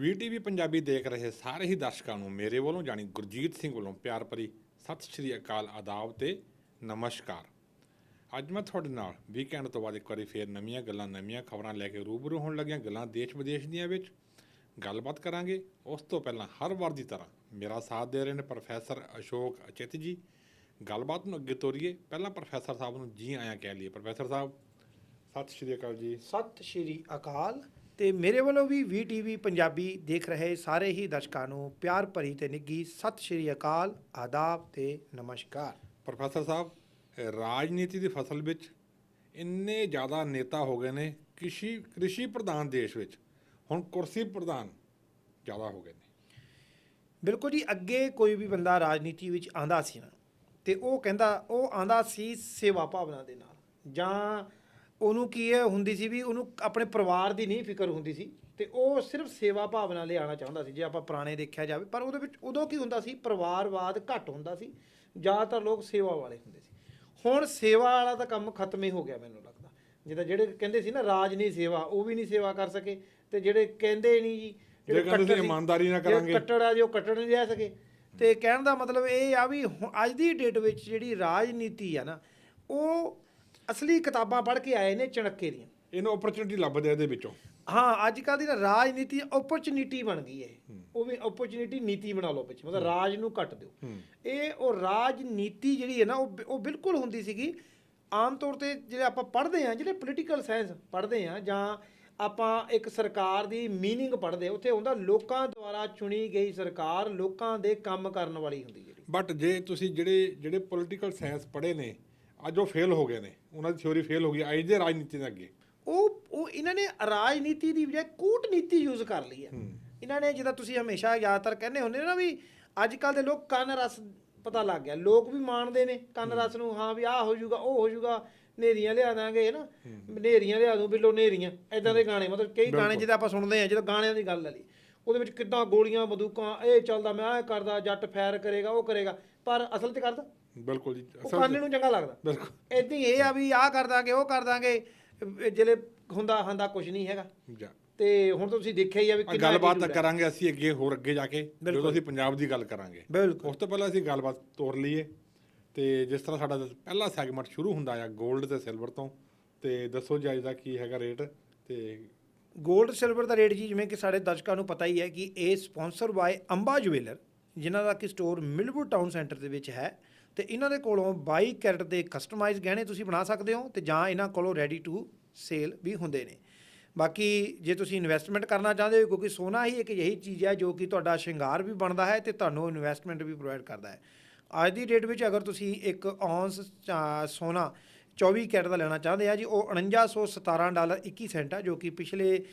ਵੀਟੀਵੀ ਪੰਜਾਬੀ ਦੇਖ ਰਹੇ ਸਾਰੇ ਹੀ ਦਰਸ਼ਕਾਂ ਨੂੰ ਮੇਰੇ ਵੱਲੋਂ ਜਾਣੀ ਗੁਰਜੀਤ ਸਿੰਘ ਵੱਲੋਂ ਪਿਆਰ ਭਰੀ ਸਤਿ ਸ਼੍ਰੀ ਅਕਾਲ ਆਦਾਬ ਤੇ ਨਮਸਕਾਰ। ਅੱਜ ਮੈਂ ਤੁਹਾਡੇ ਨਾਲ ਵੀਕਐਂਡ ਤੋਂ ਬਾਅਦ ਇੱਕ ਵਾਰੀ ਫੇਰ ਨਵੀਆਂ ਗੱਲਾਂ, ਨਵੀਆਂ ਖਬਰਾਂ ਲੈ ਕੇ ਰੂਬਰੂ ਹੋਣ ਲੱਗੀਆਂ ਗੱਲਾਂ ਦੇਸ਼ ਵਿਦੇਸ਼ ਦੀਆਂ ਵਿੱਚ ਗੱਲਬਾਤ ਕਰਾਂਗੇ। ਉਸ ਤੋਂ ਪਹਿਲਾਂ ਹਰ ਵਾਰ ਦੀ ਤਰ੍ਹਾਂ ਮੇਰਾ ਸਾਥ ਦੇ ਰਹੇ ਨੇ ਪ੍ਰੋਫੈਸਰ ਅਸ਼ੋਕ ਅਚਿਤ ਜੀ। ਗੱਲਬਾਤ ਨੂੰ ਅੱਗੇ ਤੋਰੀਏ। ਪਹਿਲਾਂ ਪ੍ਰੋਫੈਸਰ ਸਾਹਿਬ ਨੂੰ ਜੀ ਆਇਆਂ ਕਹਿ ਲਈਏ। ਪ੍ਰੋਫੈਸਰ ਸਾਹਿਬ, ਸਤਿ ਸ਼੍ਰੀ ਅਕਾਲ ਜੀ। ਸਤਿ ਸ਼੍ਰੀ ਅਕਾਲ। ਤੇ ਮੇਰੇ ਵੱਲੋਂ ਵੀ VTV ਪੰਜਾਬੀ ਦੇਖ ਰਹੇ ਸਾਰੇ ਹੀ ਦਰਸ਼ਕਾਂ ਨੂੰ ਪਿਆਰ ਭਰੀ ਤੇ ਨਿੱਗੀ ਸਤਿ ਸ਼੍ਰੀ ਅਕਾਲ ਆਦਾਬ ਤੇ ਨਮਸਕਾਰ। ਪ੍ਰੋਫੈਸਰ ਸਾਹਿਬ ਰਾਜਨੀਤੀ ਦੀ ਫਸਲ ਵਿੱਚ ਇੰਨੇ ਜ਼ਿਆਦਾ ਨੇਤਾ ਹੋ ਗਏ ਨੇ ਕ੍ਰਿਸ਼ੀ ਕ੍ਰਿਸ਼ੀ ਪ੍ਰਧਾਨ ਦੇਸ਼ ਵਿੱਚ ਹੁਣ ਕੁਰਸੀ ਪ੍ਰਧਾਨ ਜ਼ਿਆਦਾ ਹੋ ਗਏ ਨੇ। ਬਿਲਕੁਲ ਜੀ ਅੱਗੇ ਕੋਈ ਵੀ ਬੰਦਾ ਰਾਜਨੀਤੀ ਵਿੱਚ ਆਂਦਾ ਸੀ ਨਾ ਤੇ ਉਹ ਕਹਿੰਦਾ ਉਹ ਆਂਦਾ ਸੀ ਸੇਵਾ ਭਾਵਨਾ ਦੇ ਨਾਲ ਜਾਂ ਉਹਨੂੰ ਕੀ ਹੈ ਹੁੰਦੀ ਸੀ ਵੀ ਉਹਨੂੰ ਆਪਣੇ ਪਰਿਵਾਰ ਦੀ ਨਹੀਂ ਫਿਕਰ ਹੁੰਦੀ ਸੀ ਤੇ ਉਹ ਸਿਰਫ ਸੇਵਾ ਭਾਵਨਾ ਲਈ ਆਉਣਾ ਚਾਹੁੰਦਾ ਸੀ ਜੇ ਆਪਾਂ ਪੁਰਾਣੇ ਦੇਖਿਆ ਜਾਵੇ। ਪਰ ਉਹਦੇ ਵਿੱਚ ਉਦੋਂ ਕੀ ਹੁੰਦਾ ਸੀ ਪਰਿਵਾਰਵਾਦ ਘੱਟ ਹੁੰਦਾ ਸੀ ਜ਼ਿਆਦਾਤਰ ਲੋਕ ਸੇਵਾ ਵਾਲੇ ਹੁੰਦੇ ਸੀ। ਹੁਣ ਸੇਵਾ ਵਾਲਾ ਤਾਂ ਕੰਮ ਖਤਮ ਹੀ ਹੋ ਗਿਆ ਮੈਨੂੰ ਲੱਗਦਾ। ਜਿੱਦਾਂ ਜਿਹੜੇ ਕਹਿੰਦੇ ਸੀ ਨਾ ਰਾਜ ਨਹੀਂ ਸੇਵਾ ਉਹ ਵੀ ਨਹੀਂ ਸੇਵਾ ਕਰ ਸਕੇ ਤੇ ਜਿਹੜੇ ਕਹਿੰਦੇ ਨਹੀਂ ਜੀ ਜਿਹੜੇ ਕਹਿੰਦੇ ਸੀ ਕੱਟੜ ਇਮਾਨਦਾਰੀ ਨਾਲ ਕਰਾਂਗੇ। ਕੱਟੜ ਆ ਜੋ ਕੱਟੜ ਨਹੀਂ ਰਹਿ ਸਕੇ। ਤੇ ਕਹਿਣ ਦਾ ਮਤਲਬ ਇਹ ਆ ਵੀ ਹੁਣ ਅੱਜ ਦੀ ਡੇਟ ਵਿੱਚ ਜਿਹੜੀ ਰਾਜਨੀਤੀ ਆ ਨਾ ਉਹ ਅਸਲੀ ਕਿਤਾਬਾਂ ਪੜ੍ਹ ਕੇ ਆਏ ਨੇ ਚਣੱਕੇ ਦੀਆਂ। ਇਹਨੂੰ ਓਪਰਚੁਨਿਟੀ ਲੱਭਦੇ ਆ ਇਹਦੇ ਵਿੱਚੋਂ। ਹਾਂ ਅੱਜ ਕੱਲ੍ਹ ਦੀ ਨਾ ਰਾਜਨੀਤੀ ਓਪਰਚੁਨਿਟੀ ਬਣ ਗਈ ਹੈ। ਉਹ ਵੀ ਓਪਰਚੁਨਿਟੀ ਨੀਤੀ ਬਣਾ ਲਓ ਵਿੱਚ ਮਤਲਬ ਰਾਜ ਨੂੰ ਕੱਟ ਦਿਓ। ਇਹ ਉਹ ਰਾਜਨੀਤੀ ਜਿਹੜੀ ਹੈ ਨਾ ਉਹ ਉਹ ਬਿਲਕੁਲ ਹੁੰਦੀ ਸੀਗੀ। ਆਮ ਤੌਰ ਤੇ ਜਿਹੜੇ ਆਪਾਂ ਪੜ੍ਹਦੇ ਆ ਜਿਹੜੇ ਪੋਲੀਟੀਕਲ ਸਾਇੰਸ ਪੜ੍ਹਦੇ ਆ ਜਾਂ ਆਪਾਂ ਇੱਕ ਸਰਕਾਰ ਦੀ ਮੀਨਿੰਗ ਪੜ੍ਹਦੇ ਉੱਥੇ ਹੁੰਦਾ ਲੋਕਾਂ ਦੁਆਰਾ ਚੁਣੀ ਗਈ ਸਰਕਾਰ ਲੋਕਾਂ ਦੇ ਕੰਮ ਕਰਨ ਵਾਲੀ ਹੁੰਦੀ ਜਿਹੜੀ। ਬਟ ਜੇ ਤੁਸੀਂ ਜਿਹੜੇ ਜਿਹੜੇ ਪੋਲੀਟੀਕਲ ਸਾਇੰਸ ਪੜ੍ਹੇ ਨੇ ਅੱਜ ਉਹ ਫੇਲ ਹੋ ਗਏ ਨੇ। ਉਹਨਾਂ ਦੀ ਥਿਉਰੀ ਫੇਲ ਹੋ ਗਈ ਅੱਜ ਦੇ ਰਾਜਨੀਤੀ ਦੇ ਅੱਗੇ। ਉਹ ਉਹ ਇਹਨਾਂ ਨੇ ਰਾਜਨੀਤੀ ਦੀ ਬਜਾਏ ਕੂਟਨੀਤੀ ਯੂਜ਼ ਕਰ ਲਈ ਹੈ। ਇਹਨਾਂ ਨੇ ਜਿੱਦਾਂ ਤੁਸੀਂ ਹਮੇਸ਼ਾ ਜ਼ਿਆਦਾਤਰ ਕਹਿੰਦੇ ਹੁੰਦੇ ਨਾ ਵੀ ਅੱਜ ਕੱਲ ਦੇ ਲੋਕ ਕੰਨ ਰਸ ਪਤਾ ਲੱਗ ਗਿਆ। ਲੋਕ ਵੀ ਮਾਣਦੇ ਨੇ ਕੰਨ ਰਸ ਨੂੰ ਹਾਂ ਵੀ ਆਹ ਹੋ ਜਾਊਗਾ ਉਹ ਹੋ ਜਾਊਗਾ ਨੇਰੀਆਂ ਲਿਆ ਦਾਂਗੇ ਨਾ। ਨੇਰੀਆਂ ਲਿਆ ਦੂੰ ਬਿੱਲੋ ਨੇਰੀਆਂ ਐਦਾਂ ਦੇ ਗਾਣੇ ਮਤਲਬ ਕਈ ਗਾਣੇ ਜਿਹਦੇ ਆਪਾਂ ਸੁਣਦੇ ਆ ਜਦੋਂ ਗਾਣਿਆਂ ਦੀ ਗੱਲ ਲਈ ਉਹਦੇ ਵਿੱਚ ਕਿੱਦਾਂ ਗੋਲੀਆਂ ਬੰਦੂਕਾਂ ਇਹ ਚੱਲਦਾ ਮੈਂ ਇਹ ਕਰਦਾ ਜੱਟ ਫੈਰ ਕਰੇਗਾ ਉਹ ਕਰੇਗਾ ਪਰ ਅਸਲ 'ਚ ਕਰਦਾ। ਬਿਲਕੁਲ ਜੀ ਉਹ ਅਸਲ ਕੰਨ ਨੂੰ ਚੰਗਾ ਲੱਗਦਾ। ਬਿਲਕੁਲ। ਇਦਾਂ ਹੀ ਇਹ ਆ ਵੀ ਆਹ ਕਰ ਦਾਂਗੇ ਉਹ ਕਰ ਦਾਂਗੇ ਇਹ ਜਿਹੜੇ ਹੁੰਦਾ ਹੁੰਦਾ ਕੁਝ ਨਹੀਂ ਹੈਗਾ। ਜਾ। ਤੇ ਹੁਣ ਤਾਂ ਤੁਸੀਂ ਦੇਖਿਆ ਹੀ ਆ ਵੀ ਆ ਕਿੰਨਾ ਗੱਲਬਾਤ attitude ਹੈ। ਕਰਾਂਗੇ ਅਸੀਂ ਅੱਗੇ ਹੋਰ ਅੱਗੇ ਜਾ ਕੇ ਜਦੋਂ ਅਸੀਂ ਪੰਜਾਬ ਦੀ ਗੱਲ ਕਰਾਂਗੇ। ਬਿਲਕੁਲ। ਉਸ ਤੋਂ ਪਹਿਲਾਂ ਅਸੀਂ ਗੱਲਬਾਤ ਤੋਰ ਲਈਏ। ਤੇ ਜਿਸ ਤਰ੍ਹਾਂ ਸਾਡਾ ਪਹਿਲਾ ਸੈਗਮੈਂਟ ਸ਼ੁਰੂ ਹੁੰਦਾ ਆ 골ਡ ਤੇ ਸਿਲਵਰ ਤੋਂ ਤੇ ਦੱਸੋ ਜੀ ਅੱਜ ਦਾ ਕੀ ਹੈਗਾ ਰੇਟ ਤੇ 골ਡ ਸਿਲਵਰ ਦਾ ਰੇਟ ਜੀ ਜਿਵੇਂ ਕਿ ਸਾਡੇ ਦਰਸ਼ਕਾਂ ਨੂੰ ਪਤਾ ਹੀ ਹੈ ਕਿ ਇਹ ਸਪਾਂਸਰ ਬਾਏ ਅੰਬਾ ਜੁਐਲਰ ਜਿਨ੍ਹਾਂ ਦਾ ਕਿ ਸਟੋਰ ਮਿਲਵੁੱਡ ਟਾਊਨ ਸੈਂਟਰ ਦੇ ਵਿੱਚ ਹੈ। ਤੇ ਇਹਨਾਂ ਦੇ ਕੋਲੋਂ 22 ਕੈਰਟ ਦੇ ਕਸਟਮਾਈਜ਼ ਗਹਿਣੇ ਤੁਸੀਂ ਬਣਾ ਸਕਦੇ ਹੋ ਤੇ ਜਾਂ ਇਹਨਾਂ ਕੋਲੋਂ ਰੈਡੀ ਟੂ ਸੇਲ ਵੀ ਹੁੰਦੇ ਨੇ। ਬਾਕੀ ਜੇ ਤੁਸੀਂ ਇਨਵੈਸਟਮੈਂਟ ਕਰਨਾ ਚਾਹੁੰਦੇ ਹੋ, ਕਿਉਂਕਿ ਸੋਨਾ ਹੀ ਇੱਕ ਅਜਿਹੀ ਚੀਜ਼ ਹੈ ਜੋ ਕਿ ਤੁਹਾਡਾ ਸ਼ਿੰਗਾਰ ਵੀ ਬਣਦਾ ਹੈ ਤੇ ਤੁਹਾਨੂੰ ਇਨਵੈਸਟਮੈਂਟ ਵੀ ਪ੍ਰੋਵਾਈਡ ਕਰਦਾ ਹੈ। ਅੱਜ ਦੀ ਡੇਟ ਵਿੱਚ ਅਗਰ ਤੁਸੀਂ ਇੱਕ ਔਂਸ ਸੋਨਾ 24 ਕੈਰਟ ਦਾ ਲੈਣਾ ਚਾਹੁੰਦੇ ਆ ਜੀ, ਉਹ 4917 ਡਾਲਰ 21 ਸੈਂਟ ਆ, ਜੋ ਕਿ ਪਿਛਲੇ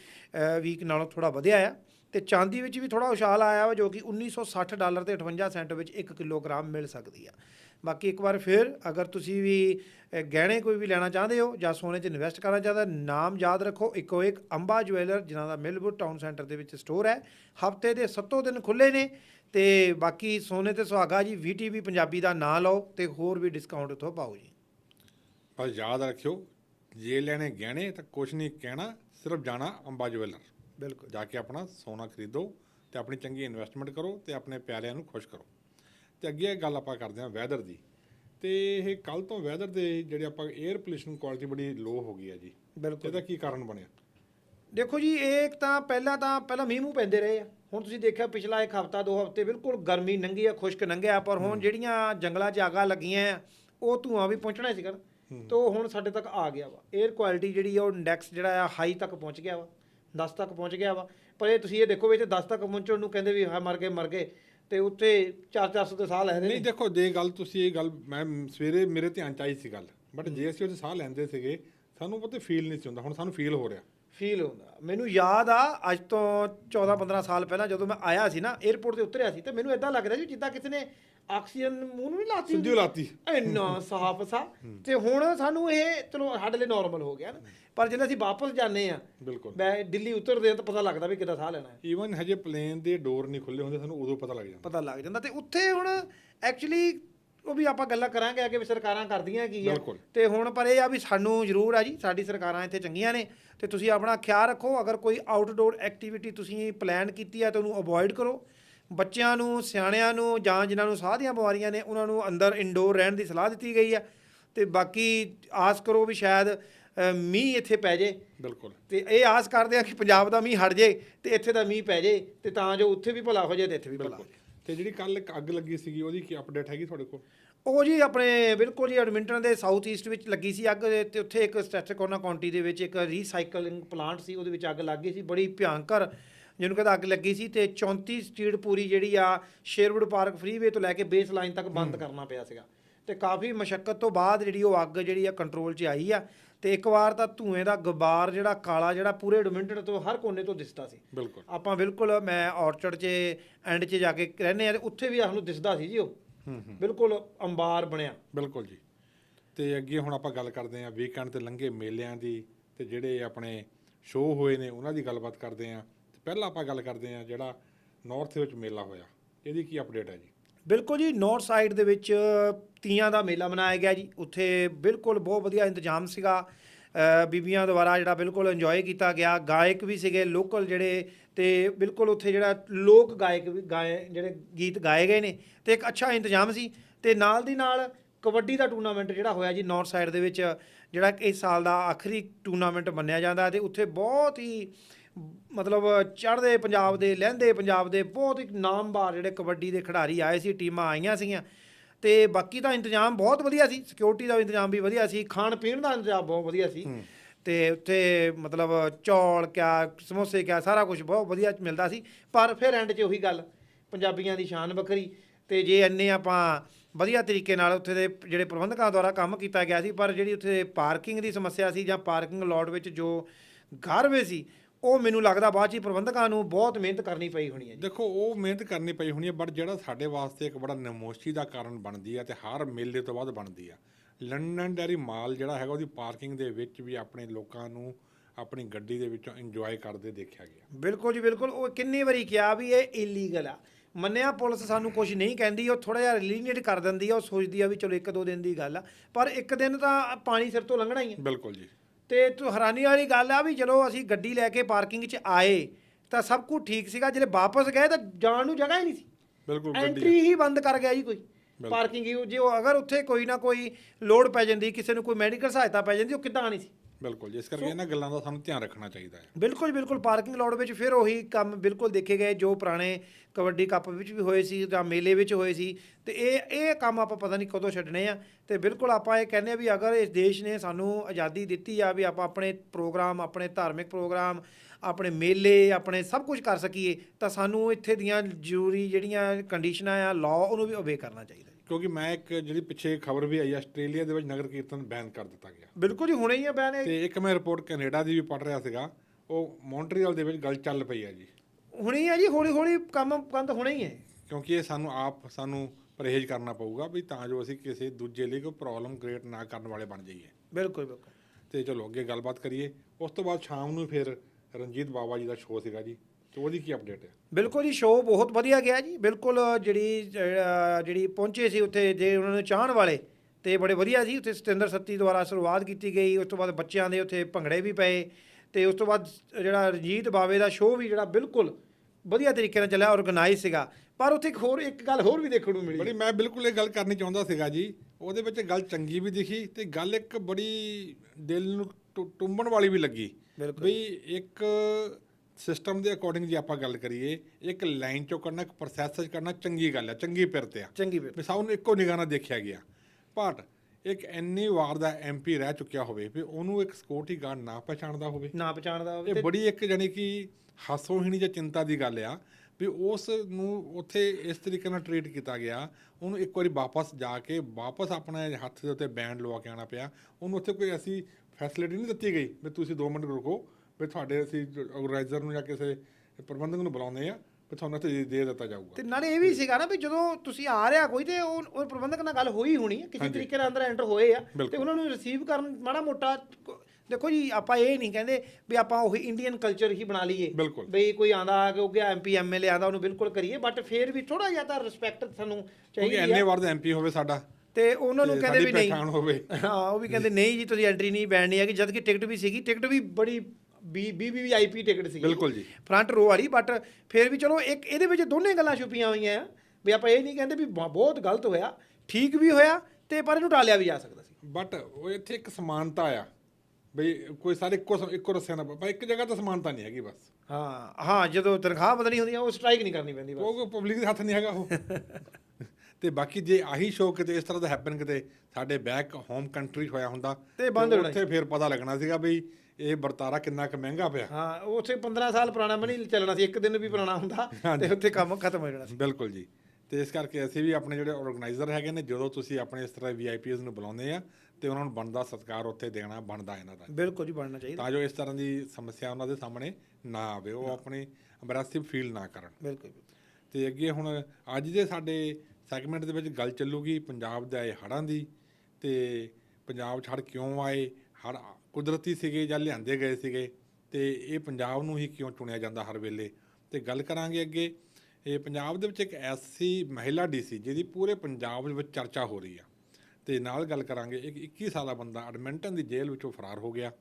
ਵੀਕ ਨਾਲੋਂ ਥੋੜਾ ਵਧਿਆ ਆ। ਤੇ ਚਾਂਦੀ ਵਿੱਚ ਵੀ ਥੋੜਾ ਉਛਾਲ ਆਇਆ ਵਾ ਜੋ ਕਿ 1960 ਡਾਲਰ ਤੇ 58 ਸੈਂਟ ਵਿੱਚ 1 ਕਿਲੋਗ੍ਰਾਮ ਮਿਲ ਸਕਦੀ ਆ। ਬਾਕੀ ਇੱਕ ਵਾਰ ਫਿਰ ਅਗਰ ਤੁਸੀਂ ਵੀ ਗਹਿਣੇ ਕੋਈ ਵੀ ਲੈਣਾ ਚਾਹੁੰਦੇ ਹੋ ਜਾਂ ਸੋਨੇ 'ਚ ਇਨਵੈਸਟ ਕਰਨਾ ਚਾਹੁੰਦੇ, ਨਾਮ ਯਾਦ ਰੱਖੋ, ਇੱਕੋ ਇੱਕ ਅੰਬਾ ਜੁਐਲਰ ਜਿਨ੍ਹਾਂ ਦਾ ਮਿਲਵੁੱਡ ਟਾਊਨ ਸੈਂਟਰ ਦੇ ਵਿੱਚ ਸਟੋਰ ਹੈ। ਹਫ਼ਤੇ ਦੇ ਸੱਤੋਂ ਦਿਨ ਖੁੱਲੇ ਨੇ ਤੇ ਬਾਕੀ ਸੋਨੇ ਤੇ ਸੁਹਾਗਾ ਜੀ VTV ਪੰਜਾਬੀ ਦਾ ਨਾਂ ਲਓ ਤੇ ਹੋਰ ਵੀ ਡਿਸਕਾਊਂਟ ਉੱਥੋਂ ਪਾਓ ਜੀ। ਪਰ ਯਾਦ ਰੱਖਿਓ, ਜੇ ਲੈਣੇ ਗਹਿਣੇ ਤਾਂ ਕੁਛ ਨਹੀਂ ਕਹਿਣਾ, ਸਿਰਫ ਜਾਣਾ ਅੰਬਾ ਜਵੈਲਰ ਬਿਲਕੁਲ। ਜਾ ਕੇ ਆਪਣਾ ਸੋਨਾ ਖਰੀਦੋ ਤੇ ਆਪਣੀ ਚੰਗੀ ਇਨਵੈਸਟਮੈਂਟ ਕਰੋ ਤੇ ਆਪਣੇ ਪਿਆਰਿਆਂ ਨੂੰ ਖੁਸ਼ ਕਰੋ। ਤੇ ਅੱਗੇ ਇਹ ਗੱਲ ਆਪਾਂ ਕਰਦੇ ਹਾਂ ਵੈਦਰ ਦੀ। ਤੇ ਇਹ ਕੱਲ ਤੋਂ ਵੈਦਰ ਦੇ ਜਿਹੜੇ ਆਪਾਂ 에ਅਰ ਪੋਲੂਸ਼ਨ ਕੁਆਲਿਟੀ ਬੜੀ ਲੋ ਹੋ ਗਈ ਹੈ ਜੀ। ਬਿਲਕੁਲ। ਇਹਦਾ ਕੀ ਕਾਰਨ ਬਣਿਆ? ਦੇਖੋ ਜੀ ਇਹ ਇੱਕ ਤਾਂ ਪਹਿਲਾਂ ਤਾਂ ਪਹਿਲਾਂ ਮੀਂਹ ਮੂੰਹ ਪੈਂਦੇ ਰਹੇ ਆ। ਹੁਣ ਤੁਸੀਂ ਦੇਖਿਆ ਪਿਛਲਾ ਇੱਕ ਹਫਤਾ ਦੋ ਹਫ਼ਤੇ ਬਿਲਕੁਲ ਗਰਮੀ ਲੰਘੀ ਆ ਖੁਸ਼ਕ ਲੰਘਿਆ ਪਰ ਹੁਣ ਜਿਹੜੀਆਂ ਜੰਗਲਾਂ 'ਚ ਆਗਾਂ ਲੱਗੀਆਂ ਆ ਉਹ ਧੂਆਂ ਵੀ ਪਹੁੰਚਣਾ ਸੀਗਾ ਤੋ ਹੁਣ ਸਾਡੇ ਤੱਕ ਆ ਗਿਆ ਵਾ। 에ਅਰ ਕੁਆਲਿਟੀ ਜਿਹੜੀ ਆ ਉਹ ਇੰਡੈਕਸ ਜਿਹੜਾ ਆ ਹਾਈ ਤੱਕ ਪਹੁੰਚ ਗਿਆ ਵਾ। 10 ਤੱਕ ਪਹੁੰਚ ਗਿਆ ਵਾ। ਪਰ ਇਹ ਤੁਸੀਂ ਇਹ ਦੇਖੋ ਵੀ ਤੇ 10 ਤੱਕ ਪਹੁੰਚਣ ਨੂੰ ਕਹਿੰਦੇ ਵੀ ਹਾਂ ਮਰ ਗਏ ਮਰ ਗਏ। ਤੇ ਉੱਥੇ 4-400 ਦੇ ਸਾਹ ਲੈ ਰਹੇ ਨਹੀਂ ਨੇ। ਦੇਖੋ ਜੇ ਗੱਲ ਤੁਸੀਂ ਇਹ ਗੱਲ ਮੈਂ ਸਵੇਰੇ ਮੇਰੇ ਧਿਆਨ ਚ ਆਈ ਸੀ ਗੱਲ। ਬਟ ਜੇ ਅਸੀਂ ਉਹਦੇ ਸਾਹ ਲੈਂਦੇ ਸੀਗੇ ਸਾਨੂੰ ਪਤਾ ਫੀਲ ਨਹੀਂ ਸੀ ਹੁੰਦਾ। ਹੁਣ ਸਾਨੂੰ ਫੀਲ ਹੋ ਰਿਹਾ। ਫੀਲ ਹੁੰਦਾ। ਮੈਨੂੰ ਯਾਦ ਆ ਅੱਜ ਤੋਂ 14-15 ਸਾਲ ਪਹਿਲਾਂ ਜਦੋਂ ਮੈਂ ਆਇਆ ਸੀ ਨਾ 에ਅਰਪੋਰਟ ਤੇ ਉਤਰਿਆ ਸੀ ਤੇ ਮੈਨੂੰ ਇਦਾਂ ਲੱਗ ਰਿਹਾ ਸੀ ਜਿੱਦਾਂ ਕਿਸੇ ਨੇ ਆਕਸੀਜਨ ਮੂੰਹ ਨੂੰ ਨਹੀਂ ਲਾਤੀ ਸਿੱਧੀ ਲਾਤੀ। ਇੰਨਾ ਸਾਫ਼ ਸਾ ਤੇ ਹੁਣ ਸਾਨੂੰ ਇਹ ਚਲੋ ਸਾਡੇ ਲਈ ਨਾਰਮਲ ਹੋ ਗਿਆ ਨਾ। ਪਰ ਜਦੋਂ ਅਸੀਂ ਵਾਪਸ ਜਾਂਦੇ ਆ ਬਿਲਕੁਲ। ਮੈਂ ਦਿੱਲੀ ਉਤਰਦੇ ਆ ਤਾਂ ਪਤਾ ਲੱਗਦਾ ਵੀ ਕਿੱਦਾਂ ਸਾਹ ਲੈਣਾ ਹੈ। ਈਵਨ ਹਜੇ ਪਲੇਨ ਦੇ ਡੋਰ ਨਹੀਂ ਖੁੱਲੇ ਹੁੰਦੇ ਸਾਨੂੰ ਉਦੋਂ ਪਤਾ ਲੱਗ ਜਾਂਦਾ। ਪਤਾ ਲੱਗ ਜਾਂਦਾ ਤੇ ਉੱਥੇ ਹੁਣ ਐਕਚੁਅਲੀ ਉਹ ਵੀ ਆਪਾਂ ਗੱਲਾਂ ਕਰਾਂਗੇ ਅੱਗੇ ਵੀ ਸਰਕਾਰਾਂ ਕਰਦੀਆਂ ਕੀ ਆ। ਬਿਲਕੁਲ। ਤੇ ਹੁਣ ਪਰ ਇਹ ਆ ਵੀ ਸਾਨੂੰ ਜ਼ਰੂਰ ਆ ਜੀ ਸਾਡੀ ਸਰਕਾਰਾਂ ਇੱਥੇ ਚੰਗੀਆਂ ਨੇ ਤੇ ਤੁਸੀਂ ਆਪਣਾ ਖਿਆਲ ਰੱਖੋ ਅਗਰ ਕੋਈ ਆਊਟਡੋਰ ਐਕਟੀਵਿਟੀ ਤੁਸੀਂ ਪਲਾਨ ਕੀਤੀ ਆ ਤਾਂ ਉਹਨੂੰ ਅਵੋਇਡ ਕਰੋ। ਬੱਚਿਆਂ ਨੂੰ ਸਿਆਣਿਆਂ ਨੂੰ ਜਾਂ ਜਿਨ੍ਹਾਂ ਨੂੰ ਸਾਹ ਦੀਆਂ ਬਿਮਾਰੀਆਂ ਨੇ ਉਹਨਾਂ ਨੂੰ ਅੰਦਰ ਇਨਡੋਰ ਰਹਿਣ ਦੀ ਸਲਾਹ ਦਿੱਤੀ ਗਈ ਆ। ਤੇ ਬਾਕੀ ਆਸ ਕਰੋ ਵੀ ਸ਼ਾਇਦ ਮੀਂਹ ਇੱਥੇ ਪੈ ਜੇ। ਬਿਲਕੁਲ। ਤੇ ਇਹ ਆਸ ਕਰਦੇ ਆ ਕਿ ਪੰਜਾਬ ਦਾ ਮੀਂਹ ਹਟ ਜੇ ਤੇ ਇੱਥੇ ਦਾ ਮੀਂਹ ਪੈ ਜੇ ਤੇ ਤਾਂ ਜੋ ਉੱਥੇ ਵੀ ਭਲਾ ਹੋ ਜਾਏ ਤੇ ਇੱਥੇ ਵੀ ਭਲਾ ਹੋ ਜਾਏ ਤੇ ਜਿਹੜੀ ਕੱਲ ਅੱਗ ਲੱਗੀ ਸੀਗੀ ਉਹਦੀ ਕੀ ਅਪਡੇਟ ਹੈਗੀ ਤੁਹਾਡੇ ਕੋਲ? ਉਹ ਜੀ ਆਪਣੇ ਬਿਲਕੁਲ ਜੀ ਐਡਮਿੰਟਨ ਦੇ ਸਾਊਥ ਈਸਟ ਵਿੱਚ ਲੱਗੀ ਸੀ ਅੱਗ ਤੇ ਉੱਥੇ ਇੱਕ ਸਟੈਟਿਕੋਨਾ ਕਾਉਂਟੀ ਦੇ ਵਿੱਚ ਇੱਕ ਰੀਸਾਈਕਲਿੰਗ ਪਲਾਂਟ ਸੀ ਉਹਦੇ ਵਿੱਚ ਅੱਗ ਲੱਗ ਗਈ ਸੀ ਬੜੀ ਭਿਆਨਕਰ ਜਿਹਨੂੰ ਕਹਿੰਦਾ ਅੱਗ ਲੱਗੀ ਸੀ ਤੇ 34 ਸਟਰੀਟ ਪੂਰੀ ਜਿਹੜੀ ਆ ਸ਼ੇਰਵੁੱਡ ਪਾਰਕ ਫਰੀਵੇ ਤੋਂ ਲੈ ਕੇ ਬੇਸ ਲਾਈਨ ਤੱਕ ਬੰਦ ਕਰਨਾ ਪਿਆ ਸੀਗਾ। ਤੇ ਕਾਫੀ ਮਸ਼ੱਕਤ ਤੋਂ ਬਾਅਦ ਜਿਹੜੀ ਉਹ ਅੱਗ ਜਿਹੜੀ ਆ ਕੰਟਰੋਲ 'ਚ ਆਈ ਆ ਤੇ ਇੱਕ ਵਾਰ ਤਾਂ ਧੂਏ ਦਾ ਗੁਬਾਰ ਜਿਹੜਾ ਕਾਲਾ ਜਿਹੜਾ ਪੂਰੇ ਐਡਮਿੰਟਨ ਤੋਂ ਹਰ ਕੋਨੇ ਤੋਂ ਦਿਸਦਾ ਸੀ। ਬਿਲਕੁਲ। ਆਪਾਂ ਬਿਲਕੁਲ ਮੈਂ ਆਰਚਰਡ 'ਚ ਐਂਡ 'ਚ ਜਾ ਕੇ ਰਹਿੰਦੇ ਆ ਤੇ ਉੱਥੇ ਵੀ ਸਾਨੂੰ ਦਿਸਦਾ ਸੀ ਜੀ ਉਹ। ਹੂੰ ਹੂੰ। ਬਿਲਕੁਲ ਅੰਬਾਰ ਬਣਿਆ। ਬਿਲਕੁਲ ਜੀ। ਤੇ ਅੱਗੇ ਹੁਣ ਆਪਾਂ ਗੱਲ ਕਰਦੇ ਹਾਂ ਵੀਕਐਂਡ ਤੇ ਲੰਘੇ ਮੇਲਿਆਂ ਦੀ ਤੇ ਜਿਹੜੇ ਆਪਣੇ ਸ਼ੋਅ ਹੋਏ ਨੇ ਉਹਨਾਂ ਦੀ ਗੱਲਬਾਤ ਕਰਦੇ ਤੇ ਪਹਿਲਾਂ ਆਪਾਂ ਗੱਲ ਕਰਦੇ ਹਾਂ ਜਿਹੜਾ ਨਾਰਥ ਵਿੱਚ ਮੇਲਾ ਹੋਇਆ। ਇਹਦੀ ਕੀ ਅਪਡੇਟ ਹੈ ਜੀ? ਬਿਲਕੁਲ ਜੀ ਨੌਰਥ ਸਾਈਡ ਦੇ ਵਿੱਚ ਤੀਆਂ ਦਾ ਮੇਲਾ ਮਨਾਇਆ ਗਿਆ ਜੀ। ਉੱਥੇ ਬਿਲਕੁਲ ਬਹੁਤ ਵਧੀਆ ਇੰਤਜ਼ਾਮ ਸੀਗਾ। ਬੀਬੀਆਂ ਦੁਆਰਾ ਜਿਹੜਾ ਬਿਲਕੁਲ ਇੰਜੋਏ ਕੀਤਾ ਗਿਆ। ਗਾਇਕ ਵੀ ਸੀਗੇ ਲੋਕਲ ਜਿਹੜੇ ਤੇ ਬਿਲਕੁਲ ਉੱਥੇ ਜਿਹੜਾ ਲੋਕ ਗਾਇਕ ਵੀ, ਗਾਏ, ਜਿਹੜੇ ਗੀਤ ਗਾਏ ਗਏ ਨੇ ਤੇ ਇੱਕ ਅੱਛਾ ਇੰਤਜ਼ਾਮ ਸੀ। ਤੇ ਨਾਲ ਦੀ ਨਾਲ ਕਬੱਡੀ ਦਾ ਟੂਰਨਾਮੈਂਟ ਜਿਹੜਾ ਹੋਇਆ ਜੀ ਨਾਰਥ ਸਾਈਡ ਦੇ ਵਿੱਚ, ਜਿਹੜਾ ਇਸ ਸਾਲ ਦਾ ਆਖਰੀ ਟੂਰਨਾਮੈਂਟ ਮੰਨਿਆ ਜਾਂਦਾ ਤੇ ਉੱਥੇ ਬਹੁਤ ਹੀ ਮਤਲਬ ਚੜ੍ਹਦੇ ਪੰਜਾਬ ਦੇ ਲਹਿੰਦੇ ਪੰਜਾਬ ਦੇ ਬਹੁਤ ਹੀ ਨਾਮਵਾਰ ਜਿਹੜੇ ਕਬੱਡੀ ਦੇ ਖਿਡਾਰੀ ਆਏ ਸੀ ਟੀਮਾਂ ਆਈਆਂ ਸੀਗੀਆਂ। ਤੇ ਬਾਕੀ ਦਾ ਇੰਤਜ਼ਾਮ ਬਹੁਤ ਵਧੀਆ ਸੀ ਸਿਕਿਉਰਿਟੀ ਦਾ ਇੰਤਜ਼ਾਮ ਵੀ ਵਧੀਆ ਸੀ ਖਾਣ ਪੀਣ ਦਾ ਇੰਤਜ਼ਾਮ ਬਹੁਤ ਵਧੀਆ ਸੀ। ਤੇ ਉੱਥੇ ਮਤਲਬ ਚੌਲ ਕਿਆ ਸਮੋਸੇ ਕਿਆ ਸਾਰਾ ਕੁਝ ਬਹੁਤ ਵਧੀਆ ਮਿਲਦਾ ਸੀ। ਪਰ ਫਿਰ ਐਂਡ 'ਚ ਉਹੀ ਗੱਲ ਪੰਜਾਬੀਆਂ ਦੀ ਸ਼ਾਨ ਵੱਖਰੀ। ਤੇ ਜੇ ਇੰਨੇ ਆਪਾਂ ਵਧੀਆ ਤਰੀਕੇ ਨਾਲ ਉੱਥੇ ਦੇ ਜਿਹੜੇ ਪ੍ਰਬੰਧਕਾਂ ਦੁਆਰਾ ਕੰਮ ਕੀਤਾ ਗਿਆ ਸੀ ਪਰ ਜਿਹੜੀ ਉੱਥੇ ਪਾਰਕਿੰਗ ਦੀ ਸਮੱਸਿਆ ਸੀ ਜਾਂ ਪਾਰਕਿੰਗ ਲੋਟ ਵਿੱਚ ਜੋ ਗਾਰਵੇ ਸੀ ਉਹ ਮੈਨੂੰ ਲੱਗਦਾ ਬਾਅਦ 'ਚ ਹੀ ਪ੍ਰਬੰਧਕਾਂ ਨੂੰ ਬਹੁਤ ਮਿਹਨਤ ਕਰਨੀ ਪਈ ਹੋਣੀ ਹੈ ਜੀ। ਦੇਖੋ ਉਹ ਮਿਹਨਤ ਕਰਨੀ ਪਈ ਹੋਣੀ ਹੈ ਬਟ ਜਿਹੜਾ ਸਾਡੇ ਵਾਸਤੇ ਇੱਕ ਬੜਾ ਨਮੋਸ਼ੀ ਦਾ ਕਾਰਨ ਬਣਦੀ ਆ ਤੇ ਹਰ ਮੇਲੇ ਤੋਂ ਬਾਅਦ ਬਣਦੀ ਆ ਲੰਡਨ ਡੈਰੀ ਮਾਲ ਜਿਹੜਾ ਹੈਗਾ ਉਹਦੀ ਪਾਰਕਿੰਗ ਦੇ ਵਿੱਚ ਵੀ ਆਪਣੇ ਲੋਕਾਂ ਨੂੰ ਆਪਣੀ ਗੱਡੀ ਦੇ ਵਿੱਚੋਂ ਇੰਜੋਏ ਕਰਦੇ ਦੇਖਿਆ ਗਿਆ। ਬਿਲਕੁਲ ਜੀ ਬਿਲਕੁਲ। ਉਹ ਕਿੰਨੀ ਵਾਰੀ ਕਿਹਾ ਵੀ ਇਹ ਇਲੀਗਲ ਆ। ਮੰਨਿਆ ਪੁਲਿਸ ਸਾਨੂੰ ਕੁਝ ਨਹੀਂ ਕਹਿੰਦੀ ਉਹ ਥੋੜਾ ਜਿਹਾ ਲੀਨੀਅਟ ਕਰ ਦਿੰਦੀ ਆ ਉਹ ਸੋਚਦੀ ਆ ਵੀ ਚਲੋ ਇੱਕ ਦੋ ਦਿਨ ਦੀ ਗੱਲ ਆ ਪਰ ਇੱਕ ਦਿਨ ਤਾਂ ਪਾਣੀ ਸਿਰ ਤੋਂ ਲੰਘਣਾ ਹੀ ਆ। ਬਿਲਕੁਲ ਜੀ। ਤੇ ਤੂੰ ਹੈਰਾਨੀ ਵਾਲੀ ਗੱਲ ਆ ਵੀ ਚਲੋ ਅਸੀਂ ਗੱਡੀ ਲੈ ਕੇ ਪਾਰਕਿੰਗ 'ਚ ਆਏ ਤਾਂ ਸਭ ਕੁਝ ਠੀਕ ਸੀਗਾ ਜਿਹੜੇ ਵਾਪਸ ਗਏ ਤਾਂ ਜਾਣ ਨੂੰ ਜਗ੍ਹਾ ਹੀ ਨਹੀਂ ਸੀ। ਬਿਲਕੁਲ ਗੱਡੀ ਐਂਟਰੀ ਹੀ ਬੰਦ ਕਰ ਗਿਆ ਜੀ ਕੋਈ। ਪਾਰਕਿੰਗ ਹੀ ਜੇ ਉਹ ਅਗਰ ਉੱਥੇ ਕੋਈ ਨਾ ਕੋਈ ਲੋਡ ਪੈ ਜਾਂਦੀ ਕਿਸੇ ਨੂੰ ਕੋਈ ਮੈਡੀਕਲ ਸਹਾਇਤਾ ਪੈ ਜਾਂਦੀ ਉਹ ਕਿੱਦਾਂ ਆਣੀ ਸੀ? ਬਿਲਕੁਲ ਜੀ ਇਸ ਕਰਕੇ ਇਹਨਾਂ ਗੱਲਾਂ ਦਾ ਸਾਨੂੰ ਧਿਆਨ ਰੱਖਣਾ ਚਾਹੀਦਾ ਹੈ। ਬਿਲਕੁਲ ਬਿਲਕੁਲ, ਪਾਰਕਿੰਗ ਲੋਟ ਵਿੱਚ ਫਿਰ ਉਹੀ ਕੰਮ ਬਿਲਕੁਲ ਦੇਖੇ ਗਏ, ਜੋ ਪੁਰਾਣੇ ਕਬੱਡੀ ਕੱਪ ਵਿੱਚ ਵੀ ਹੋਏ ਸੀ ਜਾਂ ਮੇਲੇ ਵਿੱਚ ਹੋਏ ਸੀ, ਤੇ ਇਹ ਇਹ ਕੰਮ ਆਪਾਂ ਪਤਾ ਨਹੀਂ ਕਦੋਂ ਛੱਡਣੇ ਆ, ਤੇ ਬਿਲਕੁਲ ਆਪਾਂ ਇਹ ਕਹਿੰਦੇ ਆ ਵੀ ਅਗਰ ਇਸ ਦੇਸ਼ ਨੇ ਸਾਨੂੰ ਆਜ਼ਾਦੀ ਦਿੱਤੀ ਆ ਵੀ ਆਪਾਂ ਆਪਣੇ ਪ੍ਰੋਗਰਾਮ, ਆਪਣੇ ਧਾਰਮਿਕ ਪ੍ਰੋਗਰਾਮ, ਆਪਣੇ ਮੇਲੇ, ਆਪਣੇ ਸਭ ਕੁਝ ਕਰ ਸਕੀਏ, ਤਾਂ ਸਾਨੂੰ ਇੱਥੇ ਦੀਆਂ ਜ਼ਰੂਰੀ ਜਿਹੜੀਆਂ ਕੰਡੀਸ਼ਨਾਂ ਆ ਲਾਅ ਉਹਨੂੰ ਵੀ ਓਬੇ ਕਰਨਾ ਚਾਹੀਦਾ ਕਿਉਂਕਿ ਮੈਂ ਇੱਕ ਜਿਹੜੀ ਪਿੱਛੇ ਖਬਰ ਵੀ ਆਈ ਆਸਟ੍ਰੇਲੀਆ ਦੇ ਵਿੱਚ ਨਗਰ ਕੀਰਤਨ ਬੈਨ ਕਰ ਦਿੱਤਾ ਗਿਆ। ਬਿਲਕੁਲ ਜੀ ਹੁਣੇ ਹੀ ਆ ਬੈਨ ਇਹ ਤੇ ਇੱਕ ਮੈਂ ਰਿਪੋਰਟ ਕੈਨੇਡਾ ਦੀ ਵੀ ਪੜ ਰਿਹਾ ਸੀਗਾ ਉਹ ਮੌਂਟਰੀਅਲ ਦੇ ਵਿੱਚ ਗੱਲ ਚੱਲ ਪਈ ਆ ਜੀ। ਹੁਣੇ ਹੀ ਆ ਜੀ ਹੌਲੀ ਹੌਲੀ ਕੰਮ ਬੰਦ ਹੋਣਾ ਹੀ ਹੈ। ਕਿਉਂਕਿ ਇਹ ਸਾਨੂੰ ਆਪ ਸਾਨੂੰ ਪਰਹੇਜ਼ ਕਰਨਾ ਪਊਗਾ ਵੀ ਤਾਂ ਜੋ ਅਸੀਂ ਕਿਸੇ ਦੂਜੇ ਲਈ ਕੋਈ ਪ੍ਰੋਬਲਮ ਕ੍ਰੀਏਟ ਨਾ ਕਰਨ ਵਾਲੇ ਬਣ ਜਾਈਏ। ਬਿਲਕੁਲ ਬਿਲਕੁਲ। ਤੇ ਚਲੋ ਅੱਗੇ ਗੱਲਬਾਤ ਕਰੀਏ। ਉਸ ਤੋਂ ਬਾਅਦ ਸ਼ਾਮ ਨੂੰ ਫਿਰ ਰਣਜੀਤ ਬਾਵਾ ਜੀ ਦਾ ਸ਼ੋਅ ਸੀਗਾ ਜੀ। ਤੇ ਉਹਦੀ ਕੀ ਅਪਡੇਟ ਹੈ? ਬਿਲਕੁਲ ਜੀ ਸ਼ੋਅ ਬਹੁਤ ਵਧੀਆ ਗਿਆ ਜੀ। ਬਿਲਕੁਲ ਜਿਹੜੀ ਜਿਹੜਾ- ਜਿਹੜੀ ਪਹੁੰਚੇ ਸੀ ਉੱਥੇ ਜੇ ਉਹਨਾਂ ਨੂੰ ਚਾਹਣ ਵਾਲੇ ਤੇ ਬੜੇ ਵਧੀਆ ਸੀ। ਉੱਥੇ ਸਤਿੰਦਰ ਸੱਤੀ ਦੁਆਰਾ ਸ਼ੁਰੂਆਤ ਕੀਤੀ ਗਈ। ਉਸ ਤੋਂ ਬਾਅਦ ਬੱਚਿਆਂ ਦੇ ਉੱਥੇ ਭੰਗੜੇ ਵੀ ਪਏ। ਤੇ ਉਸ ਤੋਂ ਬਾਅਦ ਜਿਹੜਾ ਰਣਜੀਤ ਬਾਵੇ ਦਾ ਸ਼ੋਅ ਵੀ ਜਿਹੜਾ ਬਿਲਕੁਲ ਵਧੀਆ ਤਰੀਕੇ ਨਾਲ ਚੱਲਿਆ ਆਰਗੇਨਾਈਜ਼ ਸੀਗਾ। ਪਰ ਉੱਥੇ ਇੱਕ ਹੋਰ ਇੱਕ ਗੱਲ ਹੋਰ ਵੀ ਦੇਖਣ ਨੂੰ ਮਿਲੀ। ਬੜੀ ਮੈਂ ਬਿਲਕੁਲ ਇਹ ਗੱਲ ਕਰਨੀ ਚਾਹੁੰਦਾ ਸੀਗਾ ਜੀ। ਉਹਦੇ ਵਿੱਚ ਗੱਲ ਚੰਗੀ ਵੀ ਦਿਖੀ ਤੇ ਗੱਲ ਇੱਕ ਬੜੀ ਦਿਲ ਨੂੰ ਟੁ- ਟੁੰਬਣ ਵਾਲੀ ਵੀ ਲੱਗੀ। ਬਿਲਕੁਲ। ਵੀ ਇੱਕ ਸਿਸਟਮ ਦੇ ਅਕੋਰਡਿੰਗ ਜੇ ਆਪਾਂ ਗੱਲ ਕਰੀਏ ਇੱਕ ਲਾਈਨ ਚੋਂ ਕਰਨਾ ਇੱਕ ਪ੍ਰੋਸੈਸ ਕਰਨਾ ਚੰਗੀ ਗੱਲ ਹੈ ਚੰਗੀ ਪਿਰਤ ਆ। ਚੰਗੀ ਵੀ ਸਭ ਨੂੰ ਇੱਕੋ ਨਿਗਾਹ ਨਾਲ ਦੇਖਿਆ ਗਿਆ। ਬਟ ਇੱਕ ਇੰਨੀ ਵਾਰ ਦਾ ਐਮਪੀ ਰਹਿ ਚੁੱਕਿਆ ਹੋਵੇ ਵੀ ਉਹਨੂੰ ਇੱਕ ਸਿਕਿਉਰਿਟੀ ਗਾਰਡ ਨਾ ਪਛਾਣਦਾ ਹੋਵੇ। ਨਾ ਪਛਾਣਦਾ ਹੋਵੇ ਇਹ ਬੜੀ ਇੱਕ ਜਾਨੀ ਕਿ ਹਾਸੋਹੀਣੀ ਜਾਂ ਚਿੰਤਾ ਦੀ ਗੱਲ ਆ। ਵੀ ਉਸ ਨੂੰ ਉੱਥੇ ਇਸ ਤਰੀਕੇ ਨਾਲ ਟ੍ਰੀਟ ਕੀਤਾ ਗਿਆ। ਉਹਨੂੰ ਇੱਕ ਵਾਰੀ ਵਾਪਸ ਜਾ ਕੇ ਵਾਪਸ ਆਪਣੇ ਹੱਥ ਦੇ ਉੱਤੇ ਬੈਂਡ ਲਵਾ ਕੇ ਆਉਣਾ ਪਿਆ। ਉਹਨੂੰ ਉੱਥੇ ਕੋਈ ਐਸੀ ਫੈਸਿਲਿਟੀ ਨਹੀਂ ਦਿੱਤੀ ਗਈ ਵੀ ਤੁਸੀਂ 2 ਮਿੰਟ ਰੁਕੋ ਵੀ ਤੁਹਾਡੇ ਅਸੀਂ ਆਰਗੇਨਾਈਜ਼ਰ ਨੂੰ ਜਾਂ ਕਿਸੇ ਪ੍ਰਬੰਧਕ ਨੂੰ ਬੁਲਾਉਂਦੇ ਆ ਵੀ ਤੁਹਾਨੂੰ ਇੱਥੇ ਦੇ ਦਿੱਤਾ ਜਾਊਗਾ। ਤੇ ਨਾਲੇ ਇਹ ਵੀ ਸੀਗਾ ਨਾ ਵੀ ਜਦੋਂ ਤੁਸੀਂ ਆ ਰਿਹਾ ਕੋਈ ਤੇ ਉਹ ਉਹ ਪ੍ਰਬੰਧਕ ਨਾਲ ਗੱਲ ਹੋਈ ਹੋਣੀ ਹੈ ਕਿਸੇ ਤਰੀਕੇ ਨਾਲ ਅੰਦਰ ਐਂਟਰ ਹੋਏ ਆ। ਤੇ। ਉਹਨਾਂ ਨੂੰ ਰਿਸੀਵ ਕਰਨ ਮਾੜਾ ਮੋਟਾ ਦੇਖੋ ਜੀ ਆਪਾਂ ਇਹ ਨਹੀਂ ਕਹਿੰਦੇ ਵੀ ਆਪਾਂ ਉਹੀ ਇੰਡੀਅਨ ਕਲਚਰ ਹੀ ਬਣਾ ਲਈਏ। ਬਿਲਕੁਲ। ਬਈ ਕੋਈ ਆਂਦਾ ਕਿਉਂਕਿ ਐਮਪੀ ਐਮਐਲਏ ਆਂਦਾ ਉਹਨੂੰ ਬਿਲਕੁਲ ਕਰੀਏ ਬਟ ਫੇਰ ਵੀ ਥੋੜਾ ਜਿਹਾ ਤਾਂ ਰਿਸਪੈਕਟ ਸਾਨੂੰ ਕਿਉਂਕਿ ਚਾਹੀਦੀ ਆ ਵਾਰ ਦਾ ਐਮਪੀ ਹੋਵੇ ਸਾਡਾ। ਤੇ ਉਹਨਾਂ ਨੂੰ ਤੇ ਕਹਿੰਦੇ ਸਾਡੀ ਵੀ ਨਹੀਂ। ਪਹਿਚਾਣ ਹੋਵੇ। ਹਾਂ ਉਹ ਵੀ ਕਹਿੰਦੇ ਨਹੀਂ ਜੀ ਤੁਸੀਂ ਐਂਟਰੀ ਨਹੀਂ ਬੈਣ ਨਹੀਂ ਹੈਗੀ। ਜਦ ਕਿ ਟਿਕਟ ਵੀ ਸੀਗੀ ਟਿਕਟ ਵੀ ਬੜੀ ਬੀ ਬੀ ਵੀ ਆਈਪੀ ਟਿਕਟ ਸੀਗੀ। ਬਿਲਕੁਲ ਜੀ। ਫਰੰਟ ਰੋ ਵਾਲੀ ਬਟ ਫਿਰ ਵੀ ਚਲੋ ਇੱਕ ਇਹਦੇ ਵਿੱਚ ਦੋਨੇ ਗੱਲਾਂ ਛੁਪੀਆਂ ਹੋਈਆਂ ਆ। ਵੀ ਆਪਾਂ ਇਹ ਨਹੀਂ ਕਹਿੰਦੇ ਵੀ ਬ- ਬਹੁਤ ਗਲਤ ਹੋਇਆ। ਠੀਕ ਵੀ ਹੋਇਆ ਤੇ ਪਰ ਇਹਨੂੰ ਟਾਲਿਆ ਵੀ ਜਾ ਸਕਦਾ ਸੀ। ਬਟ ਉਹ ਇੱਥੇ ਇੱਕ ਸਮਾਨਤਾ ਆ। ਬਈ ਕੋਈ ਸਾਰੇ ਇੱਕੋ ਸ- ਇੱਕੋ ਰਸਿਆਂ ਦਾ ਪਰ ਇੱਕ ਜਗ੍ਹਾ ਤਾਂ ਸਮਾਨਤਾ ਨਹੀਂ ਹੈਗੀ ਬਸ। ਹਾਂ ਹਾਂ ਜਦੋਂ ਤਨਖਾਹ ਬਦਲਣੀ ਹੁੰਦੀ ਆ ਉਹ ਸਟ੍ਰਾਈਕ ਨਹੀਂ ਕਰਨੀ ਪੈਂਦੀ ਬਸ। ਉਹ ਪਬਲਿਕ ਦੇ ਹੱਥ ਨਹੀਂ ਹੈਗਾ ਉਹ। ਤੇ ਬਾਕੀ ਜੇ ਆਹੀ ਸ਼ੋਅ ਕਿਤੇ ਇਸ ਤਰ੍ਹਾਂ ਦਾ ਹੈਪਨ ਕਿਤੇ ਸਾਡੇ ਬੈਕ ਹੋਮ ਕੰਟਰੀ ਹੋਇਆ ਹੁੰਦਾ ਤੇ ਬੰਦ ਹੋਣਾ ਉੱਥੇ ਫਿਰ ਪਤਾ ਲੱਗਣਾ ਸੀਗਾ ਬਈ ਇਹ ਵਰਤਾਰਾ ਕਿੰਨਾ ਕੁ ਮਹਿੰਗਾ ਪਿਆ। ਹਾਂ ਉੱਥੇ 15 ਸਾਲ ਪੁਰਾਣਾ ਨਹੀਂ ਚੱਲਣਾ ਸੀ ਇੱਕ ਦਿਨ ਵੀ ਪੁਰਾਣਾ ਹੁੰਦਾ ਤੇ ਉੱਥੇ ਕੰਮ ਖਤਮ ਹੋ ਜਾਣਾ ਸੀ। ਬਿਲਕੁਲ ਜੀ। ਤੇ ਇਸ ਕਰਕੇ ਅਸੀਂ ਵੀ ਆਪਣੇ ਜਿਹੜੇ ਆਰਗੇਨਾਈਜ਼ਰ ਹੈਗੇ ਨੇ ਜਦੋਂ ਤੁਸੀਂ ਆਪਣੇ ਇਸ ਤਰ੍ਹਾਂ ਵੀਆਈਪੀਜ਼ ਨੂੰ ਬੁਲਾਉਂਦੇ ਆ ਤੇ ਉਹਨਾਂ ਨੂੰ ਬਣਦਾ ਸਤਿਕਾਰ ਉੱਥੇ ਦੇਣਾ ਬਣਦਾ ਇਹਨਾਂ ਦਾ। ਬਿਲਕੁਲ ਜੀ ਬਣਨਾ ਚਾਹੀਦਾ। ਤਾਂ ਜੋ ਇਸ ਤਰ੍ਹਾਂ ਦੀ ਸਮੱਸਿਆ ਉਹਨਾਂ ਦੇ ਸਾਹਮਣੇ ਨਾ ਆਵੇ ਉਹ ਆਪਣੀ ਐਮਬੈਰਸਿਵ ਫੀਲ ਨਾ ਕਰਨ। ਬਿਲਕੁਲ ਤੇ ਅੱਗੇ ਹੁਣ ਅੱਜ ਦੇ ਸਾਡੇ ਸੈਗਮੈਂਟ ਦੇ ਵਿੱਚ ਗੱਲ ਚੱਲੂਗੀ ਪੰਜਾਬ ਦੇ ਆਏ ਹੜ੍ਹਾਂ ਦੀ ਤੇ ਪੰਜਾਬ 'ਚ ਹੜ੍ਹ ਕਿਉਂ ਆਏ ਹੜ੍ਹ ਕੁਦਰਤੀ ਸੀਗੇ ਜਾਂ ਲਿਆਂਦੇ ਗਏ ਸੀਗੇ ਤੇ ਇਹ ਪੰਜਾਬ ਨੂੰ ਹੀ ਕਿਉਂ ਚੁਣਿਆ ਜਾਂਦਾ ਹਰ ਵੇਲੇ? ਤੇ ਗੱਲ ਕਰਾਂਗੇ ਅੱਗੇ ਇਹ ਪੰਜਾਬ ਦੇ ਵਿੱਚ ਇੱਕ ਐਸੀ ਮਹਿਲਾ ਡੀਸੀ ਜਿਹਦੀ ਪੂਰੇ ਪੰਜਾਬ ਵਿੱਚ ਚਰਚਾ ਹੋ ਰਹੀ ਆ। ਤੇ ਨਾਲ ਗੱਲ ਕਰਾਂਗੇ ਇੱਕ 21 ਸਾਲਾ ਬੰਦਾ ਐਡਮਿੰਟਨ ਦੀ ਜੇਲ੍ਹ ਵਿੱਚੋਂ ਫਰਾਰ ਹੋ ਗਿਆ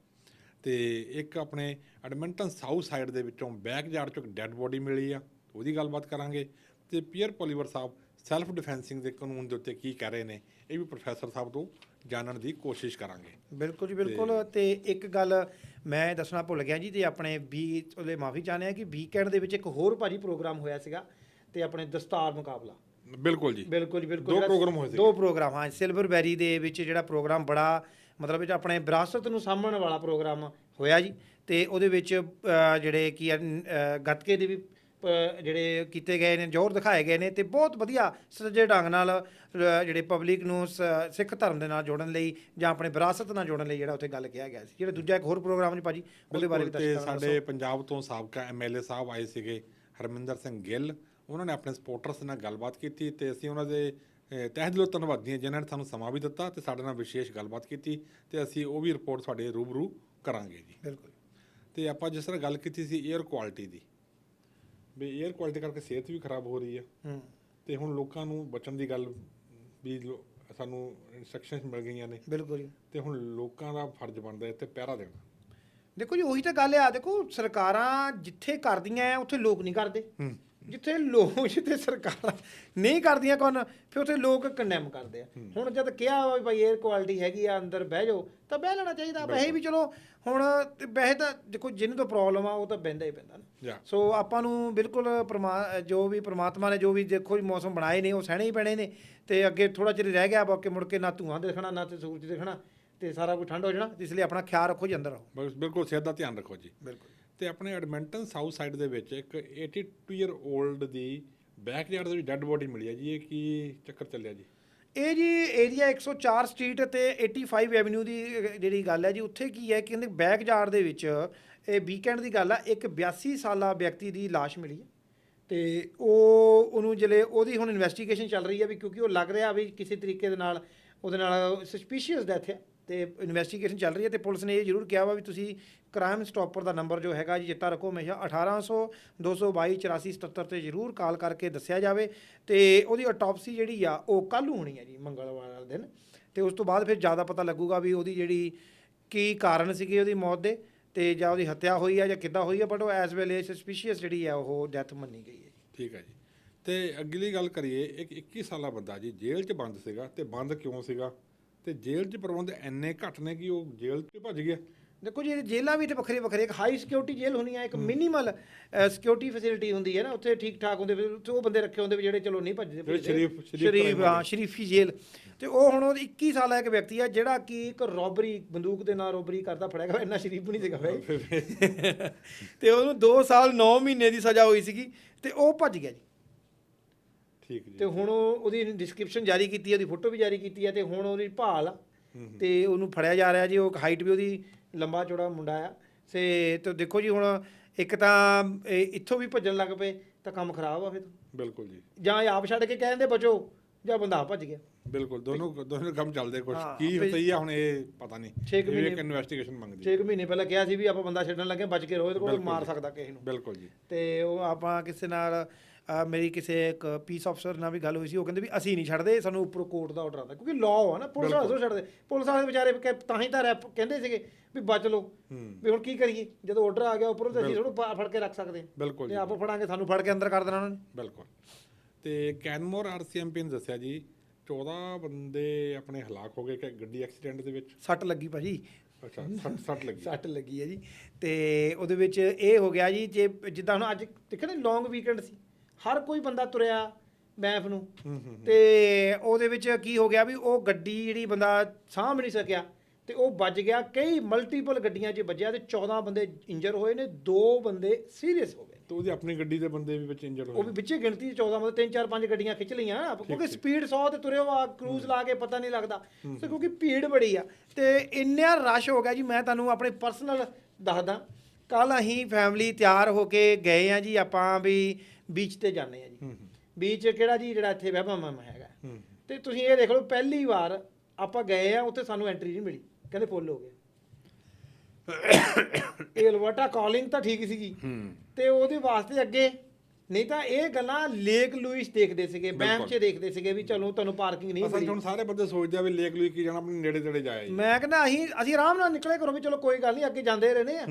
ਤੇ ਇੱਕ ਆਪਣੇ ਐਡਮਿੰਟਨ ਸਾਊਥ ਸਾਈਡ ਦੇ ਵਿੱਚੋਂ ਬੈਕ ਯਾਰਡ ਚੋਂ ਇੱਕ ਡੈੱਡ ਬੋਡੀ ਮਿਲੀ ਆ ਉਹਦੀ ਗੱਲਬਾਤ ਕਰਾਂਗੇ ਤੇ ਪੀਅਰ ਪੋਲੀਵਰ ਸਾਹਿਬ ਸੈਲਫ ਡਿਫੈਂਸਿੰਗ ਦੇ ਕਾਨੂੰਨ ਦੇ ਉੱਤੇ ਕੀ ਕਹਿ ਰਹੇ ਨੇ ਇਹ ਵੀ ਪ੍ਰੋਫੈਸਰ ਸਾਹਿਬ ਤੋਂ ਜਾਣਨ ਦੀ ਕੋਸ਼ਿਸ਼ ਕਰਾਂਗੇ। ਬਿਲਕੁਲ ਜੀ ਬਿਲਕੁਲ ਤੇ ਇੱਕ ਗੱਲ ਮੈਂ ਦੱਸਣਾ ਭੁੱਲ ਗਿਆ ਜੀ ਤੇ ਆਪਣੇ ਵੀ ਉਹਦੇ ਮਾਫੀ ਚਾਹੁੰਦੇ ਆ ਕਿ ਵੀਕਐਂਡ ਦੇ ਵਿੱਚ ਇੱਕ ਹੋਰ ਭਾਜੀ ਪ੍ਰੋਗਰਾਮ ਹੋਇਆ ਸੀਗਾ ਤੇ ਆਪਣੇ ਦਸਤਾਰ ਮੁਕਾਬਲਾ। ਬਿਲਕੁਲ ਜੀ। ਬਿਲਕੁਲ ਜੀ ਬਿਲਕੁਲ ਦੋ ਜਿਹੜਾ- ਪ੍ਰੋਗਰਾਮ ਹੋਏ ਸੀਗੇ। ਦੋ ਪ੍ਰੋਗਰਾਮ ਹਾਂ ਸਿਲਵਰ ਬੈਰੀ ਦੇ ਵਿੱਚ ਜਿਹੜਾ ਪ੍ਰੋਗਰਾਮ ਬੜਾ ਮਤਲਬ ਵਿੱਚ ਆਪਣੇ ਵਿਰਾਸਤ ਨੂੰ ਸਾਂਭਣ ਵਾਲਾ ਪ੍ਰੋਗਰਾਮ ਹੋਇਆ ਜੀ ਤੇ ਉਹਦੇ ਵਿੱਚ ਅ, ਜਿਹੜੇ ਕੀ ਆ, ਅ, ਗੱਤਕੇ ਦੇ ਵੀ ਅ, ਜਿਹੜੇ ਕੀਤੇ ਗਏ ਨੇ ਜ਼ੋਰ ਦਿਖਾਏ ਗਏ ਨੇ ਤੇ ਬਹੁਤ ਵਧੀਆ ਸੱਜੇ ਢੰਗ ਨਾਲ ਅ, ਜਿਹੜੇ ਪਬਲਿਕ ਨੂੰ ਸ- ਸਿੱਖ ਧਰਮ ਦੇ ਨਾਲ ਜੋੜਨ ਲਈ ਜਾਂ ਆਪਣੇ ਵਿਰਾਸਤ ਨਾਲ ਜੋੜਨ ਲਈ ਜਿਹੜਾ ਉੱਥੇ ਗੱਲ ਕਿਹਾ ਗਿਆ ਸੀ। ਜਿਹੜਾ ਦੂਜਾ ਇੱਕ ਹੋਰ ਪ੍ਰੋਗਰਾਮ ਜੀ ਭਾਜੀ ਉਹਦੇ ਬਾਰੇ ਵੀ ਤੇ ਦਰਸ਼ਕਾਂ ਨੂੰ ਸਾਡੇ ਪੰਜਾਬ ਤੋਂ ਸਾਬਕਾ ਐਮਐਲਏ ਸਾਹਿਬ ਆਏ ਸੀਗੇ ਹਰਮਿੰਦਰ ਸਿੰਘ ਗਿੱਲ ਉਹਨਾਂ ਨੇ ਆਪਣੇ ਸਪੋਰਟਰਸ ਨਾਲ ਗੱਲਬਾਤ ਕੀਤੀ ਤੇ ਅਸੀਂ ਉਹਨਾਂ ਦੇ ਤਹਿ ਦਿਲੋਂ ਧੰਨਵਾਦੀ ਹਾਂ ਜਿਨ੍ਹਾਂ ਨੇ ਸਾਨੂੰ ਸਮਾਂ ਵੀ ਦਿੱਤਾ ਤੇ ਸਾਡੇ ਨਾਲ ਵਿਸ਼ੇਸ਼ ਗੱਲਬਾਤ ਕੀਤੀ ਤੇ ਅਸੀਂ ਉਹ ਵੀ ਰਿਪੋਰਟ ਤੁਹਾਡੇ ਰੂਬਰੂ ਕਰਾਂਗੇ ਜੀ। ਬਿਲਕੁਲ। ਤੇ ਆਪਾਂ ਜਿਸ ਤਰ੍ਹਾਂ ਗੱਲ ਕੀਤੀ ਸੀ 에ਅਰ ਕੁਆਲਿਟੀ ਦੀ ਵੀ 에ਅਰ ਕੁਆਲਿਟੀ ਕਰਕੇ ਸਿਹਤ ਵੀ ਖਰਾਬ ਹੋ ਰਹੀ ਹੂੰ। ਤੇ ਹੁਣ ਲੋਕਾਂ ਨੂੰ ਬਚਣ ਦੀ ਗੱਲ ਵੀ ਸਾਨੂੰ ਇਨਸਟਰਕਸ਼ਨਸ ਮਿਲ ਗਈਆਂ ਨੇ। ਬਿਲਕੁਲ ਤੇ ਹੁਣ ਲੋਕਾਂ ਦਾ ਫਰਜ਼ ਬਣਦਾ ਤੇ ਪਹਿਰਾ ਦੇਣਾ। ਦੇਖੋ ਜੀ ਉਹੀ ਤਾਂ ਗੱਲ ਆ। ਦੇਖੋ ਸਰਕਾਰਾਂ ਜਿੱਥੇ ਕਰਦੀਆਂ ਉੱਥੇ ਲੋਕ ਨਹੀਂ ਕਰਦੇ। ਹੂੰ। ਜਿੱਥੇ ਲੋਕ ਜਿੱਥੇ ਸਰਕਾਰਾਂ ਨਹੀਂ ਕਰਦੀਆਂ ਕੋਨ ਫਿਰ ਉੱਥੇ ਲੋਕ ਕੰਡੈਮ ਕਰਦੇ ਆ। ਹੁਣ ਜਦ ਕਿਹਾ ਵਾ ਭਾਈ 에ਅਰ ਕੁਆਲਿਟੀ ਹੈਗੀ ਆ ਅੰਦਰ ਬਹਿ ਜਾਓ ਤਾਂ ਬਹਿ ਲੈਣਾ ਚਾਹੀਦਾ। ਵੈਸੇ ਵੀ ਚਲੋ ਹੁਣ ਵੈਸੇ ਤਾਂ ਦੇਖੋ ਜਿਹਨੂੰ ਤਾਂ ਪ੍ਰੋਬਲਮ ਆ ਉਹ ਤਾਂ ਬਹਿੰਦਾ ਹੀ ਪੈਂਦਾ ਨਾ। ਸੋ ਆਪਾਂ ਨੂੰ ਬਿਲਕੁਲ ਪਰਮਾ ਜੋ ਵੀ ਪ੍ਰਮਾਤਮਾ ਨੇ ਜੋ ਵੀ ਦੇਖੋ ਜੀ ਮੌਸਮ ਬਣਾਏ ਨੇ ਉਹ ਸਹਿਣੇ ਹੀ ਪੈਣੇ ਨੇ। ਤੇ ਅੱਗੇ ਥੋੜਾ ਚਿਰ ਰਹਿ ਗਿਆ ਬਾਕੀ ਮੁੜ ਕੇ ਨਾ ਧੂਆਂ ਦਿਖਣਾ ਨਾ ਤੇ ਸੂਰਜ ਦਿਖਣਾ ਤੇ ਸਾਰਾ ਕੁਝ ਠੰਡ ਹੋ ਜਾਣਾ ਇਸ ਲਈ ਆਪਣਾ ਖਿਆਲ ਰੱਖੋ ਜੀ ਅੰਦਰ ਰਹੋ ਬਿਲਕੁਲ ਸਿਹਤ ਦਾ ਧਿਆਨ ਰੱਖੋ ਜੀ। ਬਿਲਕੁਲ। ਤੇ ਆਪਣੇ ਐਡਮਿੰਟਨ ਸਾਊਥ ਸਾਈਡ ਦੇ ਵਿੱਚ ਇੱਕ 82 ਈਅਰ 올ਡ ਦੀ ਬੈਕਯਾਰਡ ਦੇ ਵਿੱਚ ਡੈੱਡ ਬੋਡੀ ਮਿਲੀ ਹੈ ਜੀ, ਇਹ ਕੀ ਚੱਕਰ ਚੱਲਿਆ ਜੀ? ਇਹ ਜੀ ਏਰੀਆ 104 ਸਟਰੀਟ ਤੇ 85 ਐਵਨਿਊ ਦੀ ਜਿਹੜੀ ਗੱਲ ਹੈ ਜੀ, ਉੱਥੇ ਕੀ ਹੈ ਕਿ ਕਹਿੰਦੇ ਬੈਕ ਦੇ ਵਿੱਚ, ਇਹ ਵੀਕਐਂਡ ਦੀ ਗੱਲ ਆ, ਇੱਕ 82 ਸਾਲਾ ਵਿਅਕਤੀ ਦੀ ਲਾਸ਼ ਮਿਲੀ ਹੈ। ਤੇ ਉਹ, ਉਹਨੂੰ ਜਿਹੜੇ, ਉਹਦੀ ਹੁਣ ਇਨਵੈਸਟੀਗੇਸ਼ਨ ਚੱਲ ਰਹੀ ਹੈ ਵੀ ਕਿਉਂਕਿ ਉਹ ਲੱਗ ਰਿਹਾ ਵੀ ਕਿਸੇ ਤਰੀਕੇ ਦੇ ਨਾਲ, ਉਹਦੇ ਨਾਲ ਸਸਪੀਸ਼ੀਅਸ ਡੈਥ ਹੈ। ਤੇ ਇਨਵੈਸਟੀਗੇਸ਼ਨ ਚੱਲ ਰਹੀ ਹੈ ਤੇ ਪੁਲਿਸ ਨੇ ਇਹ ਜ਼ਰੂਰ ਕਿਹਾ ਵਾ ਵੀ ਤੁਸੀਂ ਕ੍ਰਾਈਮ ਸਟਾਪਰ ਦਾ ਨੰਬਰ ਜੋ ਹੈਗਾ ਜੀ ਜਿੱਤਾ ਰੱਖੋ ਹਮੇਸ਼ਾ 1800 222 84 77 ਤੇ ਜ਼ਰੂਰ ਕਾਲ ਕਰਕੇ ਦੱਸਿਆ ਜਾਵੇ ਤੇ ਉਹਦੀ ਆਟੋਪਸੀ ਜਿਹੜੀ ਆ ਉਹ ਕੱਲ੍ਹ ਹੋਣੀ ਹੈ ਜੀ, ਮੰਗਲਵਾਰ ਵਾਲੇ ਦਿਨ ਤੇ ਉਸ ਤੋਂ ਬਾਅਦ ਫਿਰ ਜ਼ਿਆਦਾ ਪਤਾ ਲੱਗੂਗਾ ਵੀ ਉਹਦੀ ਜਿਹੜੀ ਕੀ ਕਾਰਨ ਸੀਗੇ ਉਹਦੀ ਮੌਤ ਦੇ ਤੇ ਜਾਂ ਉਹਦੀ ਹੱਤਿਆ ਹੋਈ ਆ ਜਾਂ ਕਿੱਦਾਂ ਹੋਈ ਆ ਬਟ ਉਹ ਐਸ ਵੇਲੇ ਸਸਪੀਸ਼ੀਅਸ ਜਿਹੜੀ ਆ ਉਹ ਡੈਥ ਮੰਨੀ ਗਈ ਹੈ ਠੀਕ ਹੈ ਜੀ। ਤੇ ਅਗਲੀ ਗੱਲ ਕਰੀਏ, ਇੱਕ 21 ਸਾਲਾ ਬੰਦਾ ਜੀ ਜੇਲ੍ਹ 'ਚ ਬੰਦ ਸੀਗਾ ਤੇ ਬੰਦ ਕਿਉਂ ਸੀਗਾ? ਤੇ ਜੇਲ੍ਹ 'ਚ ਪ੍ਰਬੰਧ ਇੰਨੇ ਘੱਟ ਨੇ ਕਿ ਉਹ ਜੇਲ੍ਹ 'ਚ ਭੱਜ ਗਿਆ। ਦੇਖੋ ਜੀ ਇਹ ਜੇਲ੍ਹਾਂ ਵੀ ਤੇ ਵੱਖਰੇ ਵੱਖਰੇ ਇੱਕ ਹਾਈ ਸਿਕਿਉਰਿਟੀ ਜੇਲ੍ਹ ਹੋਣੀ ਆ ਇੱਕ ਮਿਨੀਮਲ ਸਿਕਿਉਰਿਟੀ ਫੈਸਿਲਿਟੀ ਹੁੰਦੀ ਹੈ ਨਾ ਉੱਥੇ ਠੀਕ ਠਾਕ ਹੁੰਦੇ ਉੱਥੇ ਉਹ ਬੰਦੇ ਰੱਖੇ ਹੁੰਦੇ ਵੀ ਜਿਹੜੇ ਚਲੋ ਨਹੀਂ ਭੱਜਦੇ। ਸ਼ਰੀਫ- ਸ਼ਰੀਫ ਹਾਂ ਸ਼ਰੀਫੀ ਜੇਲ੍ਹ। ਤੇ ਉਹ ਹੁਣ ਉਹ 21 ਸਾਲਾ ਇੱਕ ਵਿਅਕਤੀ ਆ ਜਿਹੜਾ ਕਿ ਇੱਕ ਰੋਬਰੀ ਬੰਦੂਕ ਦੇ ਨਾਲ ਰੋਬਰੀ ਕਰਦਾ ਫੜਿਆ ਗਿਆ ਇੰਨਾ ਸ਼ਰੀਫ ਨਹੀਂ ਸੀਗਾ ਭਾਈ ਤੇ ਉਹਨੂੰ 2 ਸਾਲ 9 ਮਹੀਨੇ ਦੀ ਸਜ਼ਾ ਹੋਈ ਸੀਗੀ ਤੇ ਉਹ ਭੱਜ ਗਿਆ ਜੀ। ਠੀਕ ਜੀ ਤੇ ਹੁਣ ਉਹ- ਉਹਦੀ ਡਿਸਕ੍ਰਿਪਸ਼ਨ ਜਾਰੀ ਕੀਤੀ ਹੈ ਉਹਦੀ ਫੋਟੋ ਵੀ ਜਾਰੀ ਕੀਤੀ ਹੈ ਤੇ ਹੁਣ ਉਹਦੀ ਭਾਲ ਆ। ਤੇ ਉਹਨੂੰ ਫੜਿਆ ਜਾ ਰਿਹਾ ਜੀ ਉਹ ਹਾਈਟ ਵੀ ਉਹਦੀ ਲੰਬਾ ਚੌੜਾ ਮੁੰਡਾ ਆ। ਸੇ ਤੇ ਦੇਖੋ ਜੀ ਹੁਣ ਇੱਕ ਤਾਂ ਇਹ ਇੱਥੋਂ ਵੀ ਭੱਜਣ ਲੱਗ ਪਏ ਤਾਂ ਕੰਮ ਖਰਾਬ ਆ ਫਿਰ ਬਿਲਕੁਲ ਜੀ। ਜਾਂ ਇਹ ਆਪ ਛੱਡ ਕੇ ਕਹਿੰਦੇ ਬਚੋ ਜਾਂ ਬੰਦਾ ਆਪ ਭੱਜ ਗਿਆ। ਬਿਲਕੁਲ ਦੋਨੋਂ ਦੋਨੋਂ ਕੰਮ ਚੱਲਦੇ ਕੁਝ ਹਾਂ, ਕੀ ਵੀ- ਸਹੀ ਆ ਹੁਣ ਇਹ ਪਤਾ ਨਹੀਂ ਛੇ ਕੁ ਇਹ ਇੱਕ ਮਹੀਨੇ- ਇਨਵੈਸਟੀਗੇਸ਼ਨ ਮੰਗਦੀ 6 ਮਹੀਨੇ ਪਹਿਲਾਂ ਕਿਹਾ ਸੀ ਵੀ ਆਪਾਂ ਬੰਦਾ ਛੱਡਣ ਲੱਗੇ ਬਚ ਕੇ ਰਹੋ ਇਹਦੇ ਕੋਲ ਬਿਲਕੁਲ ਮਾਰ ਜੀ। ਸਕਦਾ ਕਿਸੇ ਨੂੰ। ਬਿਲਕੁਲ ਜੀ। ਤੇ ਉਹ ਆਪਾਂ ਕਿਸੇ ਨਾਲ ਮੇਰੀ ਕਿਸੇ ਇੱਕ ਪੀਸ ਅਫਸਰ ਨਾਲ ਵੀ ਗੱਲ ਹੋਈ ਸੀ ਉਹ ਕਹਿੰਦੇ ਵੀ ਅਸੀਂ ਨਹੀਂ ਛੱਡਦੇ ਸਾਨੂੰ ਉੱਪਰੋਂ ਕੋਰਟ ਦਾ ਆਰਡਰ ਆਉਂਦਾ ਕਿਉਂਕਿ ਲਾਅ ਆ ਨਾ ਪੁਲਿਸ ਵਾਲੇ ਤੋਂ ਛੱਡਦੇ। ਪੁਲਿਸ ਵਾਲੇ ਵਿਚਾਰੇ ਤਾਂ ਹੀ ਤਾਂ ਰੈਪ ਕਹਿੰਦੇ ਸੀਗੇ ਵੀ ਬਚ ਲਓ। ਵੀ ਹੁਣ ਕੀ ਕਰੀਏ? ਜਦੋਂ ਆਰਡਰ ਆ ਗਿਆ ਉੱਪਰੋਂ ਤਾਂ ਅਸੀਂ ਥੋੜਾ ਫੜ ਕੇ ਰੱਖ ਸਕਦੇ ਬਿਲਕੁਲ ਜੀ। ਆਪਾਂ ਫੜਾਂਗੇ ਸਾਨੂੰ ਫੜ ਕੇ ਅੰਦਰ ਕਰ ਦੇਣਾ ਉਹਨਾਂ ਨੇ। ਬਿਲਕੁਲ। ਤੇ ਕੈਨਮੋਰ ਆਰਸੀਐਮਪੀ ਨੇ ਦੱਸਿਆ ਜੀ 14 ਬੰਦੇ ਆਪਣੇ ਹਲਾਕ ਹੋ ਗਏ ਕਿ ਗੱਡੀ ਐਕਸੀਡੈਂਟ ਦੇ ਵਿੱਚ। ਸੱਟ ਲੱਗੀ ਭਾਜੀ। ਅੱਛਾ ਸੱਟ ਸੱਟ ਲੱਗੀ। ਸੱਟ ਲੱਗੀ ਹੈ ਜੀ। ਤੇ ਉਹਦੇ ਵਿੱਚ ਇਹ ਹੋ ਗਿਆ ਜੀ ਜੇ ਜਿੱਦਾਂ ਹੁਣ ਅੱਜ ਦੇਖਿਆ ਨਾ ਲੌਂਗ ਵੀਕਐਂਡ ਸੀ। ਹਰ ਕੋਈ ਬੰਦਾ ਤੁਰਿਆ ਮੈਪ ਨੂੰ। ਤੇ ਉਹਦੇ ਵਿੱਚ ਕੀ ਹੋ ਗਿਆ ਵੀ ਉਹ ਗੱਡੀ ਜਿਹੜੀ ਬੰਦਾ ਸਾਂਭ ਨਹੀਂ ਸਕਿਆ ਤੇ ਉਹ ਵੱਜ ਗਿਆ ਕਈ ਮਲਟੀਪਲ ਗੱਡੀਆਂ 'ਚ ਵੱਜਿਆ ਤੇ 14 ਬੰਦੇ ਇੰਜਰ ਹੋਏ ਨੇ ਦੋ ਬੰਦੇ ਸੀਰੀਅਸ ਹੋ ਗਏ। ਤੇ ਉਹਦੀ ਆਪਣੀ ਗੱਡੀ ਦੇ ਬੰਦੇ ਵੀ ਵਿੱਚ ਇੰਜਰਡ ਉਹ ਹੋਏ ਵੀ ਵਿੱਚੇ ਗਿਣਤੀ 'ਚ 14 ਬੰਦੇ ਤਿੰਨ ਚਾਰ ਪੰਜ ਗੱਡੀਆਂ ਖਿੱਚ ਲਈਆਂ। ਕਿਉਂਕਿ ਸਪੀਡ 100 ਤੇ ਤੁਰਿਓ ਆ ਕਰੂਜ਼ ਲਾ ਕੇ ਪਤਾ ਨਹੀਂ ਲੱਗਦਾ। ਤੇ ਕਿਉਂਕਿ ਭੀੜ ਬੜੀ ਆ। ਤੇ ਇੰਨਾ ਰਸ਼ ਹੋ ਗਿਆ ਜੀ ਮੈਂ ਤੁਹਾਨੂੰ ਆਪਣੇ ਪਰਸਨਲ ਦੱਸਦਾ। ਕੱਲ ਅਸੀਂ ਫੈਮਿਲੀ ਤਿਆਰ ਹੋ ਕੇ ਗਏ ਆ ਜੀ ਆਪਾਂ ਵੀ ਬੀਚ ਤੇ ਜਾਂਦੇ ਆ ਜੀ। ਬੀਚ ਕਿਹੜਾ ਜੀ ਜਿਹੜਾ ਇੱਥੇ ਵਹਿਬਾ ਮਾਮਾ ਹੈਗਾ। ਤੇ ਤੁਸੀਂ ਇਹ ਦੇਖ ਲਓ ਪਹਿਲੀ ਵਾਰ ਆਪਾਂ ਗਏ ਆ ਉੱਥੇ ਸਾਨੂੰ ਐਂਟਰੀ ਨਹੀਂ ਮਿਲੀ। ਕਹਿੰਦੇ ਫੁੱਲ ਹੋ ਗਿਆ। ਇਹ ਅਲਬਰਟਾ ਕਾਲਿੰਗ ਤਾਂ ਠੀਕ ਸੀਗੀ। ਤੇ ਉਹਦੇ ਵਾਸਤੇ ਅੱਗੇ ਨਹੀਂ ਤਾਂ ਇਹ ਗੱਲਾਂ ਲੇਕ ਲੂਇਸ ਦੇਖਦੇ ਸੀਗੇ ਬੈਂਕ 'ਚ ਦੇਖਦੇ ਸੀਗੇ ਵੀ ਚਲੋ ਤੁਹਾਨੂੰ ਪਾਰਕਿੰਗ ਨਹੀਂ ਅਸਲ 'ਚ ਮਿਲੀ। ਹੁਣ ਸਾਰੇ ਬੰਦੇ ਸੋਚਦੇ ਆ ਵੀ ਲੇਕ ਲੂਈ ਕੀ ਜਾਣਾ ਆਪਣੇ ਨੇੜੇ ਤੇੜੇ ਜਾਇਆ ਜੀ ਮੈਂ ਕਹਿੰਦਾ ਅਸੀਂ ਅਸੀਂ ਆਰਾਮ ਨਾਲ ਨਿਕਲੇ ਘਰੋਂ ਵੀ ਚਲੋ ਕੋਈ ਗੱਲ ਨਹੀਂ ਅੱਗੇ ਜਾਂਦੇ ਰਹਿੰਦੇ ਆ।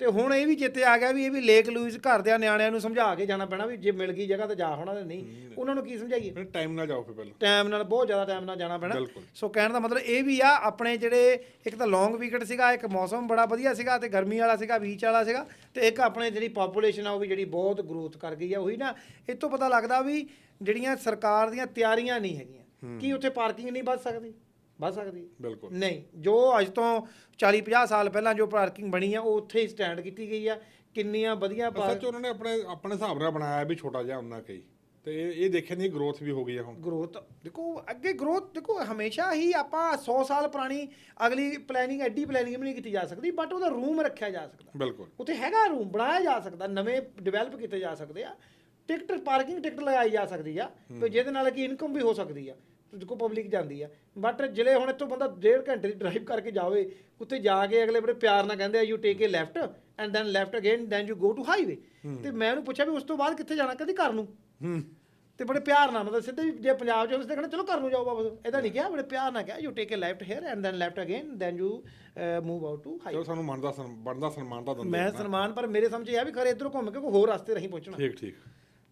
ਤੇ ਹੁਣ ਇਹ ਵੀ ਚੇਤੇ ਆ ਗਿਆ ਵੀ ਇਹ ਵੀ ਲੇਕ ਲੂਇਸ ਘਰ ਦੇ ਨਿਆਣਿਆਂ ਨੂੰ ਸਮਝਾ ਕੇ ਜਾਣਾ ਪੈਣਾ ਵੀ ਜੇ ਮਿਲ ਗਈ ਜਗ੍ਹਾ ਤਾਂ ਜਾ ਹੋਣਾ ਤੇ ਨਹੀਂ। ਉਹਨਾਂ ਨੂੰ ਕੀ ਸਮਝਾਈਏ? ਫਿਰ ਟਾਈਮ ਨਾਲ ਜਾਓ ਫਿਰ ਪਹਿਲਾਂ। ਟਾਈਮ ਨਾਲ ਬਹੁਤ ਜ਼ਿਆਦਾ ਟਾਈਮ ਨਾਲ ਜਾਣਾ ਪੈਣਾ। ਬਿਲਕੁਲ। ਸੋ ਕਹਿਣ ਦਾ ਮਤਲਬ ਇਹ ਵੀ ਆ ਆਪਣੇ ਜਿਹੜੇ ਇੱਕ ਤਾਂ ਲੌਂਗ ਵੀਕਐਂਡ ਸੀਗਾ ਇੱਕ ਮੌਸਮ ਬੜਾ ਵਧੀਆ ਸੀਗਾ ਤੇ ਗਰਮੀ ਵਾਲਾ ਸੀਗਾ ਬੀਚ ਵਾਲਾ ਸੀਗਾ ਤੇ ਇੱਕ ਆਪਣੇ ਜਿਹੜੀ ਪਾਪੂਲੇਸ਼ਨ ਆ ਉਹ ਵੀ ਜਿਹੜੀ ਬਹੁਤ ਗਰੋਥ ਕਰ ਗਈ ਆ ਉਹੀ ਨਾ ਇਹ ਤੋਂ ਪਤਾ ਲੱਗਦਾ ਵੀ ਜਿਹੜੀਆਂ ਸਰਕਾਰ ਦੀਆਂ ਤਿਆਰੀਆਂ ਨਹੀਂ ਹੈਗੀਆਂ ਕੀ ਉੱਥੇ ਪਾਰਕਿੰਗ ਨਹੀਂ ਵੱਧ ਸਕਦੀ? ਵੱਧ ਸਕਦੀ। ਬਿਲਕੁਲ। ਨਹੀਂ ਜੋ ਅੱਜ ਤੋਂ 40 50 ਸਾਲ ਪਹਿਲਾਂ ਜੋ ਪਾਰਕਿੰਗ ਬਣੀ ਆ ਉਹ ਉੱਥੇ ਹੀ ਸਟੈਂਡ ਕੀਤੀ ਗਈ ਆ ਕਿੰਨੀਆਂ ਵਧੀਆ ਪਾਰਕ 'ਚ ਉਹਨਾਂ ਨੇ ਆਪਣੇ ਆਪਣੇ ਹਿਸਾਬ ਨਾਲ ਬਣਾਇਆ ਵੀ ਛੋਟਾ ਜਿਹਾ ਉਹਨਾਂ ਕਈ ਤੇ ਇਹ ਦੇਖਿਆ ਨਹੀਂ ਗਰੋਥ ਵੀ ਹੋ ਗਈ ਆ ਹੁਣ। ਗਰੋਥ ਦੇਖੋ ਅੱਗੇ ਗਰੋਥ ਦੇਖੋ ਹਮੇਸ਼ਾ ਹੀ ਆਪਾਂ 100 ਸਾਲ ਪੁਰਾਣੀ ਅਗਲੀ ਪਲੈਨਿੰਗ ਐਡੀ ਪਲੈਨਿੰਗ ਵੀ ਨਹੀਂ ਕੀਤੀ ਜਾ ਸਕਦੀ ਬਟ ਉਹਦਾ ਰੂਮ ਰੱਖਿਆ ਜਾ ਸਕਦਾ। ਬਿਲਕੁਲ। ਉੱਥੇ ਹੈਗਾ ਰੂਮ ਬਣਾਇਆ ਜਾ ਸਕਦਾ ਨਵੇਂ ਡਿਵੈਲਪ ਕੀਤੇ ਜਾ ਸਕਦੇ ਆ। ਟਿਕਟ ਪਾਰਕਿੰਗ ਟਿਕਟ ਲਗਾਈ ਜਾ ਸਕਦੀ ਆ ਤੇ ਜਿਹਦੇ ਨਾਲ ਕਿ ਇਨਕਮ ਵੀ ਹੋ ਸਕਦੀ ਆ ਦੇਖੋ ਪਬਲਿਕ ਜਾਂਦੀ ਆ। ਬਟ ਜ਼ਿਲ੍ਹੇ ਹੁਣ ਇੱਥੋਂ ਬੰਦਾ ਡੇਢ ਘੰਟੇ ਦੀ ਡਰਾਈਵ ਕਰਕੇ ਜਾਵੇ ਉੱਥੇ ਜਾ ਕੇ ਅਗਲੇ ਬੜੇ ਪਿਆਰ ਨਾਲ ਕਹਿੰਦੇ ਆ you take a left and then left again then you go to highway ਤੇ ਮੈਂ ਉਹਨੂੰ ਪੁੱਛਿਆ ਵੀ ਉਸ ਤੋਂ ਬਾਅਦ ਕਿੱਥੇ ਜਾਣਾ? ਕਹਿੰਦੀ ਘਰ ਨੂੰ। ਹੂੰ। ਤੇ ਬੜੇ ਪਿਆਰ ਨਾਲ ਮਤਲਬ ਸਿੱਧੇ ਵੀ ਜੇ ਪੰਜਾਬ ਚ ਉਸਦੇ ਕਹਿੰਦੇ ਚਲੋ ਘਰ ਨੂੰ ਜਾਓ ਵਾਪਸ। ਇਹਦਾ ਨਹੀਂ ਕਿਹਾ ਬੜੇ ਪਿਆਰ ਨਾਲ ਕਿਹਾ you take a left here and then left again then you move out to high ਚਲੋ ਸਾਨੂੰ ਮੰਨਦਾ ਬਣਦਾ ਸਨਮਾਨ ਤਾਂ ਦਿੰਦੇ ਮੈਂ। ਸਨਮਾਨ ਪਰ ਮੇਰੇ ਸਮਝ ਇਹ ਆ ਵੀ ਖਰੇ ਇਧਰੋਂ ਘੁੰਮ ਕੇ ਕੋਈ ਹੋਰ ਰਸਤੇ ਰਹੀ ਪਹੁੰਚਣਾ। ਠੀਕ ਠੀਕ।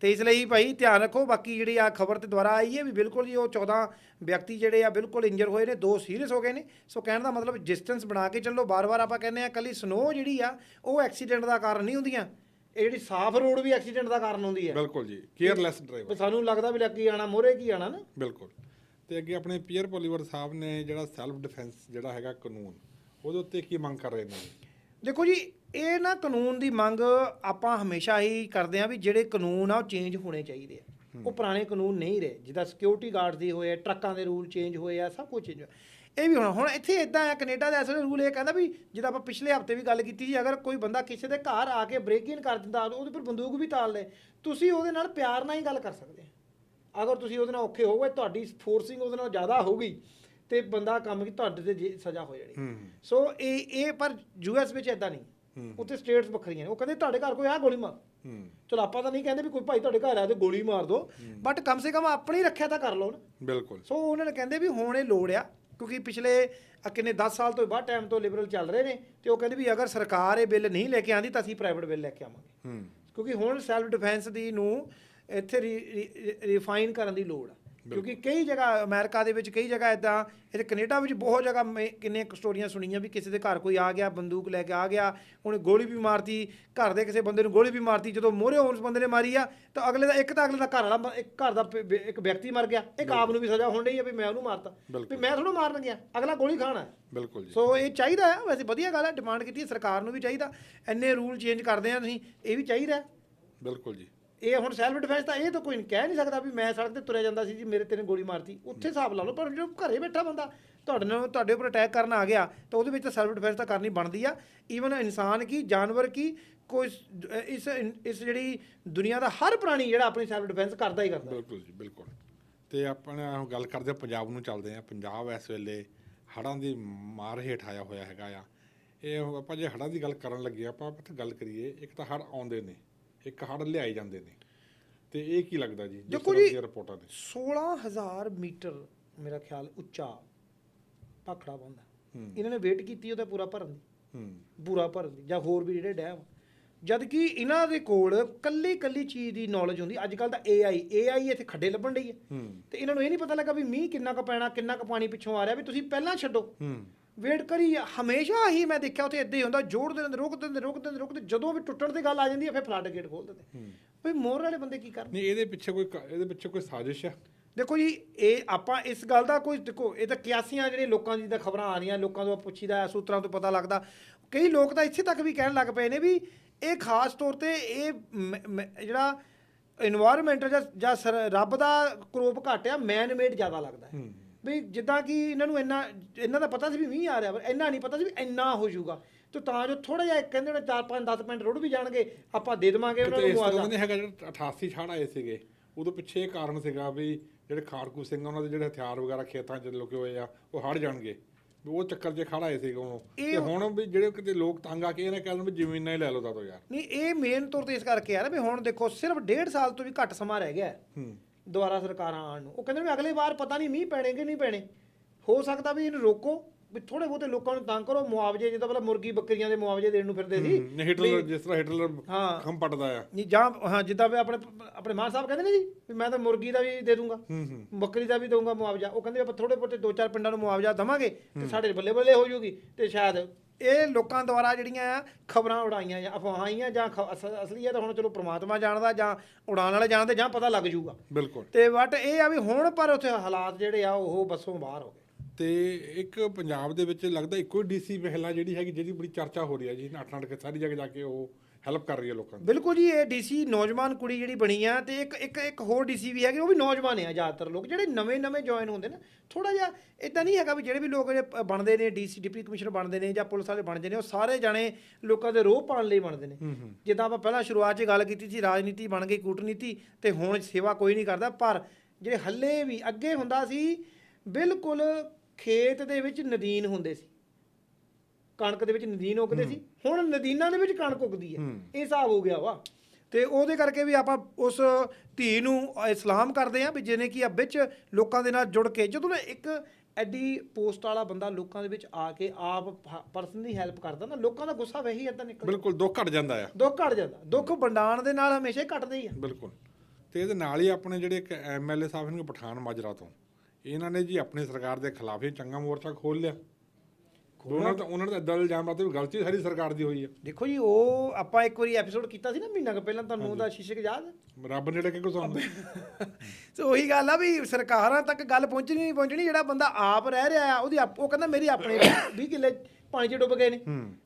ਤੇ ਇਸ ਲਈ ਭਾਈ ਧਿਆਨ ਰੱਖੋ ਬਾਕੀ ਜਿਹੜੀ ਆ ਖਬਰ ਤੇ ਦੁਬਾਰਾ ਆਈ ਹੈ ਵੀ ਬਿਲਕੁਲ ਜੀ ਉਹ 14 ਵਿਅਕਤੀ ਜਿਹੜੇ ਆ ਬਿਲਕੁਲ ਇੰਜਰ ਹੋਏ ਨੇ ਦੋ ਸੀਰੀਅਸ ਹੋ ਗਏ ਨੇ। ਸੋ ਕਹਿਣ ਦਾ ਮਤਲਬ ਡਿਸਟੈਂਸ ਬਣਾ ਕੇ ਚੱਲੋ ਬਾਰ-ਬਾਰ ਆਪਾਂ ਕਹਿੰਦੇ ਆ ਕੱਲੀ ਸਨੋ ਜਿਹੜੀ ਆ ਉਹ ਐਕਸੀਡੈਂਟ ਦਾ ਕਾਰਨ ਨਹੀਂ ਹੁੰਦੀਆਂ। ਇਹ ਜਿਹੜੀ ਸਾਫ਼ ਰੋਡ ਵੀ ਐਕਸੀਡੈਂਟ ਦਾ ਕਾਰਨ ਹੁੰਦੀ ਹੈ। ਬਿਲਕੁਲ ਜੀ ਕੇਅਰਲੈਸ ਡਰਾਈਵਰ। ਵੀ ਸਾਨੂੰ ਲੱਗਦਾ ਵੀ ਲੱਗੀ ਆਣਾ ਮੋਰੇ ਕੀ ਆਣਾ ਨਾ। ਬਿਲਕੁਲ। ਤੇ ਅੱਗੇ ਆਪਣੇ ਪੀਅਰ ਪੋਲੀਵਰ ਸਾਹਿਬ ਨੇ ਜਿਹੜਾ ਸੈਲਫ ਡਿਫੈਂਸ ਜਿਹੜਾ ਹੈਗਾ ਕਾਨੂੰਨ ਉਹਦੇ ਉੱਤੇ ਕੀ ਮੰਗ ਕਰ ਰਹੇ ਨੇ? ਦੇਖੋ ਜੀ ਇਹ ਨਾ ਕਾਨੂੰਨ ਦੀ ਮੰਗ ਆਪਾਂ ਹਮੇਸ਼ਾ ਹੀ ਕਰਦੇ ਆ ਵੀ ਜਿਹੜੇ ਕਾਨੂੰਨ ਆ ਉਹ ਚੇਂਜ ਹੋਣੇ ਚਾਹੀਦੇ ਆ। ਉਹ ਪੁਰਾਣੇ ਕਾਨੂੰਨ ਨਹੀਂ ਰਹੇ। ਜਿੱਦਾਂ ਸਿਕਿਉਰਿਟੀ ਗਾਰਡ ਦੇ ਹੋਏ ਆ ਟਰੱਕਾਂ ਦੇ ਰੂਲ ਚੇਂਜ ਹੋਏ ਆ ਸਭ ਕੁਝ ਚੇਂਜ ਇਹ ਵੀ ਹੁਣ ਹੁਣ ਇੱਥੇ ਇਦਾਂ ਆ ਕੈਨੇਡਾ ਦਾ ਅਸਲ ਰੂਲ ਇਹ ਕਹਿੰਦਾ ਵੀ ਜਿੱਦਾਂ ਆਪਾਂ ਪਿਛਲੇ ਹਫ਼ਤੇ ਵੀ ਗੱਲ ਕੀਤੀ ਸੀ ਅਗਰ ਕੋਈ ਬੰਦਾ ਕਿਸੇ ਦੇ ਘਰ ਆ ਕੇ ਬ੍ਰੇਕ ਇਨ ਕਰ ਦਿੰਦਾ ਉਹਦੇ ਪਰ ਬੰਦੂਕ ਵੀ ਤਾਲ ਲੈ। ਤੁਸੀਂ ਉਹਦੇ ਨਾਲ ਪਿਆਰ ਨਾਲ ਹੀ ਗੱਲ ਕਰ ਸਕਦੇ ਆ। ਅਗਰ ਤੁਸੀਂ ਉਹਦੇ ਨਾਲ ਔਖੇ ਹੋਵੇ ਤੁਹਾਡੀ ਫੋਰਸਿੰਗ ਉਹਦੇ ਨਾਲ ਜ਼ਿਆਦਾ ਹੋਊਗੀ ਤੇ ਬੰਦਾ ਕੰਮ ਕੀ ਤੁਹਾਡੇ ਤੇ ਜੇ- ਸਜ਼ਾ ਹੋ ਜਾਣੀ। ਹੂੰ। ਸੋ ਇਹ ਇਹ ਪਰ ਯੂਐਸ ਵਿੱਚ ਇਦਾਂ ਨਹੀਂ। ਉੱਥੇ ਸਟੇਟਸ ਵੱਖਰੀਆਂ ਨੇ। ਉਹ ਕਹਿੰਦੇ ਤੁਹਾਡੇ ਘਰ ਕੋਈ ਆ ਗੋਲੀ ਮਾਰ। ਹੂੰ। ਚਲੋ ਆਪਾਂ ਤਾਂ ਨਹੀਂ ਕਹਿੰਦੇ ਵੀ ਕੋਈ ਭਾਈ ਤੁਹਾਡੇ ਘਰ ਆ ਤੇ ਗੋਲੀ ਮਾਰ ਦੋ। ਬਟ ਕਮ ਸੇ ਕਮ ਆਪਣੀ ਰੱਖਿਆ ਤਾਂ ਕਰ ਲਓ ਨਾ। ਬਿਲਕੁਲ। ਸੋ ਉਹਨਾਂ ਨੇ ਕਹਿੰਦੇ ਵੀ ਹੁਣ ਇਹ ਲੋੜ ਆ। ਕਿਉਂਕਿ ਪਿਛਲੇ ਕਿੰਨੇ 10 ਸਾਲ ਤੋਂ ਬਾਅਦ ਟਾਈਮ ਤੋਂ ਲਿਬਰਲ ਚੱਲ ਰਹੇ ਨੇ ਤੇ ਉਹ ਕਹਿੰਦੇ ਵੀ ਅਗਰ ਸਰਕਾਰ ਇਹ ਬਿੱਲ ਨਹੀਂ ਲੈ ਕੇ ਆਂਦੀ ਤਾਂ ਅਸੀਂ ਪ੍ਰਾਈਵੇਟ ਬਿੱਲ ਲੈ ਕੇ ਆਵਾਂਗੇ। ਹੂੰ। ਕਿਉਂਕਿ ਹੁਣ ਸੈਲਫ ਡਿਫੈਂਸ ਦੀ ਨੂੰ ਇੱਥੇ ਰਿਫਾਈਨ ਕਰਨ ਦੀ ਲੋੜ ਆ। ਕਿਉਂਕਿ ਕਈ ਜਗ੍ਹਾ ਅਮਰੀਕਾ ਦੇ ਵਿੱਚ ਕਈ ਜਗ੍ਹਾ ਇਦਾਂ ਇਹ ਕੈਨੇਡਾ ਵਿੱਚ ਬਹੁਤ ਜਗ੍ਹਾ ਮੈਂ ਕਿੰਨੇ ਸਟੋਰੀਆਂ ਸੁਣੀਆਂ ਵੀ ਕਿਸੇ ਦੇ ਘਰ ਕੋਈ ਆ ਗਿਆ ਬੰਦੂਕ ਲੈ ਕੇ ਆ ਗਿਆ ਉਹਨੇ ਗੋਲੀ ਵੀ ਮਾਰਤੀ ਘਰ ਦੇ ਕਿਸੇ ਬੰਦੇ ਨੂੰ ਗੋਲੀ ਵੀ ਮਾਰਤੀ ਜਦੋਂ ਮੋਹਰੇ ਉਸ ਬੰਦੇ ਨੇ ਮਾਰੀ ਆ ਤਾਂ ਅਗਲੇ ਦਾ ਇੱਕ ਤਾਂ ਅਗਲੇ ਦਾ ਘਰ ਵਾਲਾ ਇੱਕ ਘਰ ਦਾ ਇੱਕ ਵਿਅਕਤੀ ਮਰ ਗਿਆ ਇੱਕ ਆਪ ਨੂੰ ਵੀ ਸਜ਼ਾ ਹੋਣ ਡਈ ਆ ਵੀ ਮੈਂ ਉਹਨੂੰ ਮਾਰਤਾ ਵੀ। ਮੈਂ ਥੋੜਾ ਮਾਰਨ ਗਿਆ ਅਗਲਾ ਗੋਲੀ ਖਾਣਾ ਬਿਲਕੁਲ ਜੀ ਸੋ ਇਹ ਚਾਹੀਦਾ ਹੈ ਵੈਸੇ ਵਧੀਆ ਗੱਲ ਹੈ ਡਿਮਾਂਡ ਕੀਤੀ ਸਰਕਾਰ ਨੂੰ ਵੀ ਚਾਹੀਦਾ ਇੰਨੇ ਰੂਲ ਚੇਂਜ ਕਰਦੇ ਆ ਤੁਸੀਂ ਇਹ ਵੀ ਚਾਹੀਦਾ। ਬਿਲਕੁਲ ਜੀ ਇਹ ਹੁਣ ਸੈਲਫ ਡਿਫੈਂਸ ਤਾਂ ਇਹ ਤਾਂ ਕੋਈ ਕਹਿ ਨਹੀਂ ਸਕਦਾ ਵੀ ਮੈਂ ਸੜਕ ਤੇ ਤੁਰਿਆ ਜਾਂਦਾ ਸੀ ਜੀ, ਮੇਰੇ ਤੇ ਨੇ ਗੋਲੀ ਮਾਰਤੀ। ਉੱਥੇ ਹਿਸਾਬ ਲਾ ਲਓ, ਪਰ ਜੋ ਘਰੇ ਬੈਠਾ ਬੰਦਾ, ਤੁਹਾਡੇ ਨਾਲ ਤੁਹਾਡੇ ਉੱਪਰ ਅਟੈਕ ਕਰਨ ਆ ਗਿਆ, ਤਾਂ ਉਹਦੇ ਵਿੱਚ ਤਾਂ ਸੈਲਫ ਡਿਫੈਂਸ ਤਾਂ ਕਰਨੀ ਬਣਦੀ ਆ। ਈਵਨ ਇਨਸਾਨ ਕੀ, ਜਾਨਵਰ ਕੀ, ਕੋਈ ਇਸ ਇਸ ਜਿਹੜੀ ਦੁਨੀਆ ਦਾ ਹਰ ਪ੍ਰਾਣੀ ਜਿਹੜਾ ਆਪਣੀ ਸੈਲਫ ਡਿਫੈਂਸ ਕਰਦਾ ਹੀ ਕਰਦਾ। ਬਿਲਕੁਲ ਜੀ, ਬਿਲਕੁਲ। ਤੇ ਆਪਾਂ ਹੁਣ ਗੱਲ ਕਰਦੇ ਪੰਜਾਬ ਨੂੰ ਚੱਲਦੇ ਆ ਪੰਜਾਬ ਇਸ ਵੇਲੇ ਹੜ੍ਹਾਂ ਦੀ ਮਾਰ ਹੇਠ ਆਇਆ ਹੋਇਆ ਹੈਗਾ ਆ। ਇਹ ਆਪਾਂ ਜੇ ਹੜ੍ਹਾਂ ਦੀ ਗੱਲ ਕਰਨ ਲੱਗੇ ਆਪਾਂ ਆਪਾਂ ਗੱਲ ਕਰੀਏ, ਇੱਕ ਤਾਂ ਹੜ੍ਹ ਆਉਂਦੇ ਨੇ। ਇੱਕ ਹੜ੍ਹ ਲਿਆਏ ਜਾਂਦੇ ਨੇ। ਤੇ ਇਹ ਕੀ ਲੱਗਦਾ ਜੀ ਦੇਖੋ ਜੀ, ਰਿਪੋਰਟਾਂ ਦੇ 16000 ਮੀਟਰ ਮੇਰਾ ਖਿਆਲ ਉੱਚਾ ਭਾਖੜਾ ਬੰਦਾ ਇਹਨਾਂ ਨੇ ਵੇਟ ਕੀਤੀ ਉਹਦਾ ਪੂਰਾ ਭਰਨ ਦੀ। ਹੂੰ। ਪੂਰਾ ਭਰਨ ਦੀ ਜਾਂ ਹੋਰ ਵੀ ਜਿਹੜੇ ਡੈਮ। ਜਦ ਕਿ ਇਹਨਾਂ ਦੇ ਕੋਲ ਕੱਲੀ ਕੱਲੀ ਚੀਜ਼ ਦੀ ਨੌਲੇਜ ਹੁੰਦੀ ਅੱਜ ਕੱਲ ਤਾਂ AI AI ਇੱਥੇ ਖੱਡੇ ਲੱਭਣ ਡਈ ਹੂੰ। ਤੇ ਇਹਨਾਂ ਨੂੰ ਇਹ ਨਹੀਂ ਪਤਾ ਲੱਗਾ ਵੀ ਮੀਂਹ ਕਿੰਨਾ ਕੁ ਪੈਣਾ ਕਿੰਨਾ ਕੁ ਪਾਣੀ ਪਿੱਛੋਂ ਆ ਰਿਹਾ ਵੀ ਤੁਸੀਂ ਪਹਿਲਾਂ ਛੱਡੋ। ਹੂੰ। ਵੇਟ ਕਰੀ ਹਮੇਸ਼ਾ ਹੀ ਮੈਂ ਦੇਖਿਆ ਉੱਥੇ ਇਦਾਂ ਹੀ ਹੁੰਦਾ ਜੋੜਦੇ ਰਹਿੰਦੇ ਰੋਕਦੇ ਰਹਿੰਦੇ ਰੋਕਦੇ ਰਹਿੰਦੇ ਰੋਕਦੇ ਜਦੋਂ ਵੀ ਟੁੱਟਣ ਦੀ ਗੱਲ ਆ ਜਾਂਦੀ ਹੈ ਫਿਰ ਫਲੱਡ ਗੇਟ ਖੋਲ ਦਿੰਦੇ। ਵੀ ਮੋਰ ਵਾਲੇ ਬੰਦੇ ਕੀ ਕਰਦੇ ਨਹੀਂ ਇਹਦੇ ਪਿੱਛੇ ਕੋਈ ਇਹਦੇ ਪਿੱਛੇ ਕੋਈ ਸਾਜ਼ਿਸ਼ ਆ? ਦੇਖੋ ਜੀ ਇਹ ਆਪਾਂ ਇਸ ਗੱਲ ਦਾ ਕੋਈ ਦੇਖੋ ਇਹ ਤਾਂ ਕਿਆਸੀਆਂ ਜਿਹੜੇ ਲੋਕਾਂ ਦੀ ਤਾਂ ਖਬਰਾਂ ਆ ਰਹੀਆਂ ਲੋਕਾਂ ਤੋਂ ਪੁੱਛੀਦਾ ਸੂਤਰਾਂ ਤੋਂ ਪਤਾ ਲੱਗਦਾ। ਕਈ ਲੋਕ ਤਾਂ ਇੱਥੇ ਤੱਕ ਵੀ ਕਹਿਣ ਲੱਗ ਪਏ ਨੇ ਵੀ ਇਹ ਖਾਸ ਤੌਰ ਤੇ ਇਹ ਜਿਹੜਾ এনवायरमेंट ਜਾਂ ਰੱਬ ਦਾ ਕਰੋਪ ਘਟਿਆ ਮੈਨ ਮੇਡ ਜ਼ਿਆਦਾ ਲੱਗਦਾ ਵੀ ਜਿੱਦਾਂ ਕਿ ਇਹਨਾਂ ਨੂੰ ਇੰਨਾ ਇਹਨਾਂ ਦਾ ਪਤਾ ਸੀ ਵੀ ਮੀਂਹ ਆ ਰਿਹਾ ਪਰ ਇੰਨਾ ਨਹੀਂ ਪਤਾ ਸੀ ਵੀ ਇੰਨਾ ਹੋ ਜਾਊਗਾ। ਤੇ ਤਾਂ ਜੋ ਥੋੜਾ ਜਿਹਾ ਕਹਿੰਦੇ ਨੇ 4 5 10 ਮਿੰਟ ਰੁੜ ਵੀ ਜਾਣਗੇ ਆਪਾਂ ਦੇ ਦੇਵਾਂਗੇ ਉਹਨਾਂ ਨੂੰ ਮੁਆਵਜ਼ਾ। ਨਹੀਂ ਹੈਗਾ ਜਿਹੜਾ 88 ਛੜ ਆਏ ਸੀਗੇ ਉਦੋਂ ਪਿੱਛੇ ਇਹ ਕਾਰਨ ਸੀਗਾ ਵੀ ਜਿਹੜੇ ਖਾੜਕੂ ਸਿੰਘ ਉਹਨਾਂ ਦੇ ਜਿਹੜੇ ਹਥਿਆਰ ਵਗੈਰਾ ਖੇਤਾਂ 'ਚ ਲੁਕੇ ਹੋਏ ਆ ਉਹ ਹੜ ਜਾਣਗੇ। ਉਹ ਚੱਕਰ 'ਚ ਖੜ ਆਏ ਸੀਗੇ ਉਹ ਤੇ ਹੁਣ ਵੀ ਜਿਹੜੇ ਕਿਤੇ ਲੋਕ ਤੰਗ ਆ ਕੇ ਇਹਨੇ ਕਹਿੰਦੇ ਵੀ ਜ਼ਮੀਨਾਂ ਹੀ ਲੈ ਲਓ ਤਾਂ ਯਾਰ। ਨਹੀਂ ਇਹ ਮੇਨ ਤੌਰ ਤੇ ਇਸ ਕਰਕੇ ਆ ਨਾ ਵੀ ਹੁਣ ਦੇਖੋ ਸਿਰਫ ਡੇਢ ਸਾਲ ਤੋਂ ਵੀ ਘੱਟ ਸਮਾਂ ਰਹਿ ਗਿਆ। ਹੈ। ਹੂੰ ਦੁਬਾਰਾ ਸਰਕਾਰਾਂ ਆਉਣ ਨੂੰ। ਉਹ ਕਹਿੰਦੇ ਨੇ ਅਗਲੇ ਵਾਰ ਪਤਾ ਨਹੀਂ ਮੀਂਹ ਪੈਣੇ ਕਿ ਨਹੀਂ ਪੈਣੇ। ਹੋ ਸਕਦਾ ਵੀ ਇਹਨੂੰ ਰੋਕੋ ਵੀ ਥੋੜੇ ਬਹੁਤੇ ਲੋਕਾਂ ਨੂੰ ਤੰਗ ਕਰੋ ਮੁਆਵਜ਼ੇ ਜਿੱਦਾਂ ਪਹਿਲਾਂ ਮੁਰਗੀ ਬੱਕਰੀਆਂ ਦੇ ਮੁਆਵਜ਼ੇ ਦੇਣ ਨੂੰ ਫਿਰਦੇ ਸੀ। ਹਿਟਲਰ ਜਿਸ ਤਰ੍ਹਾਂ ਹਿਟਲਰ ਹਾਂ। ਖੰਮ ਪਟਦਾ ਆ। ਨਹੀਂ ਜਾਂ ਹਾਂ ਜਿੱਦਾਂ ਵੀ ਆਪਣੇ ਆਪਣੇ ਮਾਨ ਸਾਹਿਬ ਕਹਿੰਦੇ ਨੇ ਜੀ ਵੀ ਮੈਂ ਤਾਂ ਮੁਰਗੀ ਦਾ ਵੀ ਦੇ ਦੂੰਗਾ। ਬੱਕਰੀ ਦਾ ਵੀ ਦਊਂਗਾ ਮੁਆਵਜ਼ਾ। ਉਹ ਕਹਿੰਦੇ ਆਪਾਂ ਥੋੜੇ ਬਹੁਤੇ ਦੋ ਚਾਰ ਪਿੰਡਾਂ ਨੂੰ ਮੁਆਵਜ਼ਾ ਦਵਾਂਗੇ ਤੇ ਸਾਡੇ ਬੱਲੇ ਬੱਲੇ ਹੋ ਜੂਗੀ ਤੇ ਸ਼ਾਇਦ ਇਹ ਲੋਕਾਂ ਦੁਆਰਾ ਜਿਹੜੀਆਂ ਆ ਖਬਰਾਂ ਉਡਾਈਆਂ ਜਾਂ ਅਫਵਾਹਾਂ ਜਾਂ ਅਸਲੀ ਹੈ ਤਾਂ ਹੁਣ ਚਲੋ ਪ੍ਰਮਾਤਮਾ ਜਾਣਦਾ ਜਾਂ ਉਡਾਣ ਵਾਲੇ ਜਾਣਦੇ ਜਾਂ ਪਤਾ ਲੱਗ ਜੂਗਾ ਬਿਲਕੁਲ। ਤੇ ਬਟ ਇਹ ਆ ਵੀ ਹੁਣ ਪਰ ਉੱਥੇ ਹਾਲਾਤ ਜਿਹੜੇ ਆ ਉਹ ਬੱਸੋਂ ਬਾਹਰ ਹੋ ਗਏ। ਤੇ ਇੱਕ ਪੰਜਾਬ ਦੇ ਵਿੱਚ ਲੱਗਦਾ ਇੱਕੋ ਹੀ ਡੀਸੀ ਮਹਿਲਾ ਜਿਹੜੀ ਹੈਗੀ ਜਿਹਦੀ ਬੜੀ ਚਰਚਾ ਹੋ ਰਹੀ ਹੈ ਜੀ ਨੱਠ ਕੇ ਸਾਰੀ ਜਗ੍ਹਾ ਜਾ ਕੇ ਉਹ ਹੈਲਪ ਕਰ ਰਹੀ ਹੈ ਲੋਕਾਂ ਦੀ। ਬਿਲਕੁਲ ਜੀ ਇਹ ਡੀਸੀ ਨੌਜਵਾਨ ਕੁੜੀ ਜਿਹੜੀ ਬਣੀ ਆ ਤੇ ਇੱਕ ਇੱਕ ਇੱਕ ਹੋਰ ਡੀਸੀ ਵੀ ਹੈਗੇ ਉਹ ਵੀ ਨੌਜਵਾਨ ਆ ਜ਼ਿਆਦਾਤਰ ਲੋਕ ਜਿਹੜੇ ਨਵੇਂ ਨਵੇਂ ਜੁਆਇਨ ਹੁੰਦੇ ਨੇ। ਥੋੜਾ ਜਿਹਾ ਇਦਾਂ ਨਹੀਂ ਹੈਗਾ ਵੀ ਜਿਹੜੇ ਵੀ ਲੋਕ ਬਣਦੇ ਨੇ ਡੀਸੀ ਡਿਪਟੀ ਕਮਿਸ਼ਨਰ ਬਣਦੇ ਨੇ ਜਾਂ ਪੁਲਿਸ ਵਾਲੇ ਬਣਦੇ ਨੇ ਉਹ ਸਾਰੇ ਜਾਣੇ ਲੋਕਾਂ ਦੇ ਰੋਹ ਪਾਉਣ ਲਈ ਬਣਦੇ ਨੇ। ਜਿੱਦਾਂ ਆਪਾਂ ਪਹਿਲਾਂ ਸ਼ੁਰੂਆਤ 'ਚ ਗੱਲ ਕੀਤੀ ਸੀ ਰਾਜਨੀਤੀ ਬਣ ਗਈ ਕੂਟਨੀਤੀ ਤੇ ਹੁਣ ਸੇਵਾ ਕੋਈ ਨਹੀਂ ਕਰਦਾ ਪਰ ਜਿਹੜੇ ਹੱਲੇ ਵੀ ਅੱਗੇ ਹੁੰਦਾ ਸੀ ਬਿਲਕੁਲ ਖੇਤ ਦੇ ਵਿੱਚ ਨਦੀਨ ਹੁੰਦੇ ਸੀ। ਕਣਕ ਦੇ ਵਿੱਚ ਨਦੀਨ ਉਗਦੇ ਸੀ। ਹੁਣ ਨਦੀਨਾਂ ਦੇ ਵਿੱਚ ਕਣਕ ਉਗਦੀ ਹੈ। ਇਹ ਹਿਸਾਬ ਹੋ ਗਿਆ ਵਾ। ਤੇ ਉਹਦੇ ਕਰਕੇ ਵੀ ਆਪਾਂ ਉਸ ਧੀ ਨੂੰ ਇਸਲਾਮ ਕਰਦੇ ਆ ਵੀ ਜਿਹਨੇ ਕੀ ਆ ਵਿੱਚ ਲੋਕਾਂ ਦੇ ਨਾਲ ਜੁੜ ਕੇ ਜਦੋਂ ਨਾ ਇੱਕ ਐਡੀ ਪੋਸਟ ਵਾਲਾ ਬੰਦਾ ਲੋਕਾਂ ਦੇ ਵਿੱਚ ਆ ਕੇ ਆਪ ਪਰਸਨਲੀ ਹੈਲਪ ਕਰਦਾ ਨਾ ਲੋਕਾਂ ਦਾ ਗੁੱਸਾ ਵਹੀ ਇਦਾਂ ਨਿਕਲਦਾ ਬਿਲਕੁਲ ਦੁੱਖ ਘਟ ਜਾਂਦਾ ਆ। ਦੁੱਖ ਘਟ ਜਾਂਦਾ। ਦੁੱਖ ਵੰਡਾਣ ਦੇ ਨਾਲ ਹਮੇਸ਼ਾ ਹੀ ਘਟਦੇ ਹੀ ਆ। ਬਿਲਕੁਲ। ਤੇ ਇਹਦੇ ਨਾਲ ਹੀ ਆਪਣੇ ਜਿਹੜੇ ਇੱਕ ਐਮਐਲਏ ਸਾਹਿਬ ਨੇ ਪਠਾਨ ਮਾਜਰਾ ਤੋਂ ਇਹਨਾਂ ਨੇ ਜੀ ਆਪਣੀ ਸਰਕਾਰ ਦੇ ਖਿਲਾਫ ਹੀ ਚੰਗਾ ਮੋਰਚਾ ਖੋਲ ਲਿਆ। ਉਹਨਾਂ ਦਾ ਉਹਨਾਂ ਦਾ ਇਦਾਂ ਇਲਜ਼ਾਮ ਲਾਤੇ ਵੀ ਗਲਤੀ ਸਾਰੀ ਸਰਕਾਰ ਦੀ ਹੋਈ ਹੈ ਦੇਖੋ ਜੀ ਉਹ ਆਪਾਂ ਇੱਕ ਵਾਰੀ ਐਪੀਸੋਡ ਕੀਤਾ ਸੀ ਨਾ ਮਹੀਨਾ ਕੁ ਪਹਿਲਾਂ ਤੁਹਾਨੂੰ ਉਹਦਾ ਸ਼ੀਸ਼ੇ ਯਾਦ? ਹੈ? ਰੱਬ ਨੇੜੇ ਕਿ ਗੁਸਾਉਂਦਾ ਸੋ ਉਹੀ ਗੱਲ ਆ ਵੀ ਸਰਕਾਰਾਂ ਤੱਕ ਗੱਲ ਪਹੁੰਚਣੀ ਨਹੀਂ ਪਹੁੰਚਣੀ ਜਿਹੜਾ ਬੰਦਾ ਆਪ ਰਹਿ ਰਿਹਾ ਆ ਉਹਦੀ ਆਪ- ਉਹ ਕਹਿੰਦਾ ਮੇਰੀ ਆਪਣੇ 20 ਕਿੱਲੇ ਪਾਣੀ 'ਚ ਡੁੱਬ ਗਏ ਨੇ।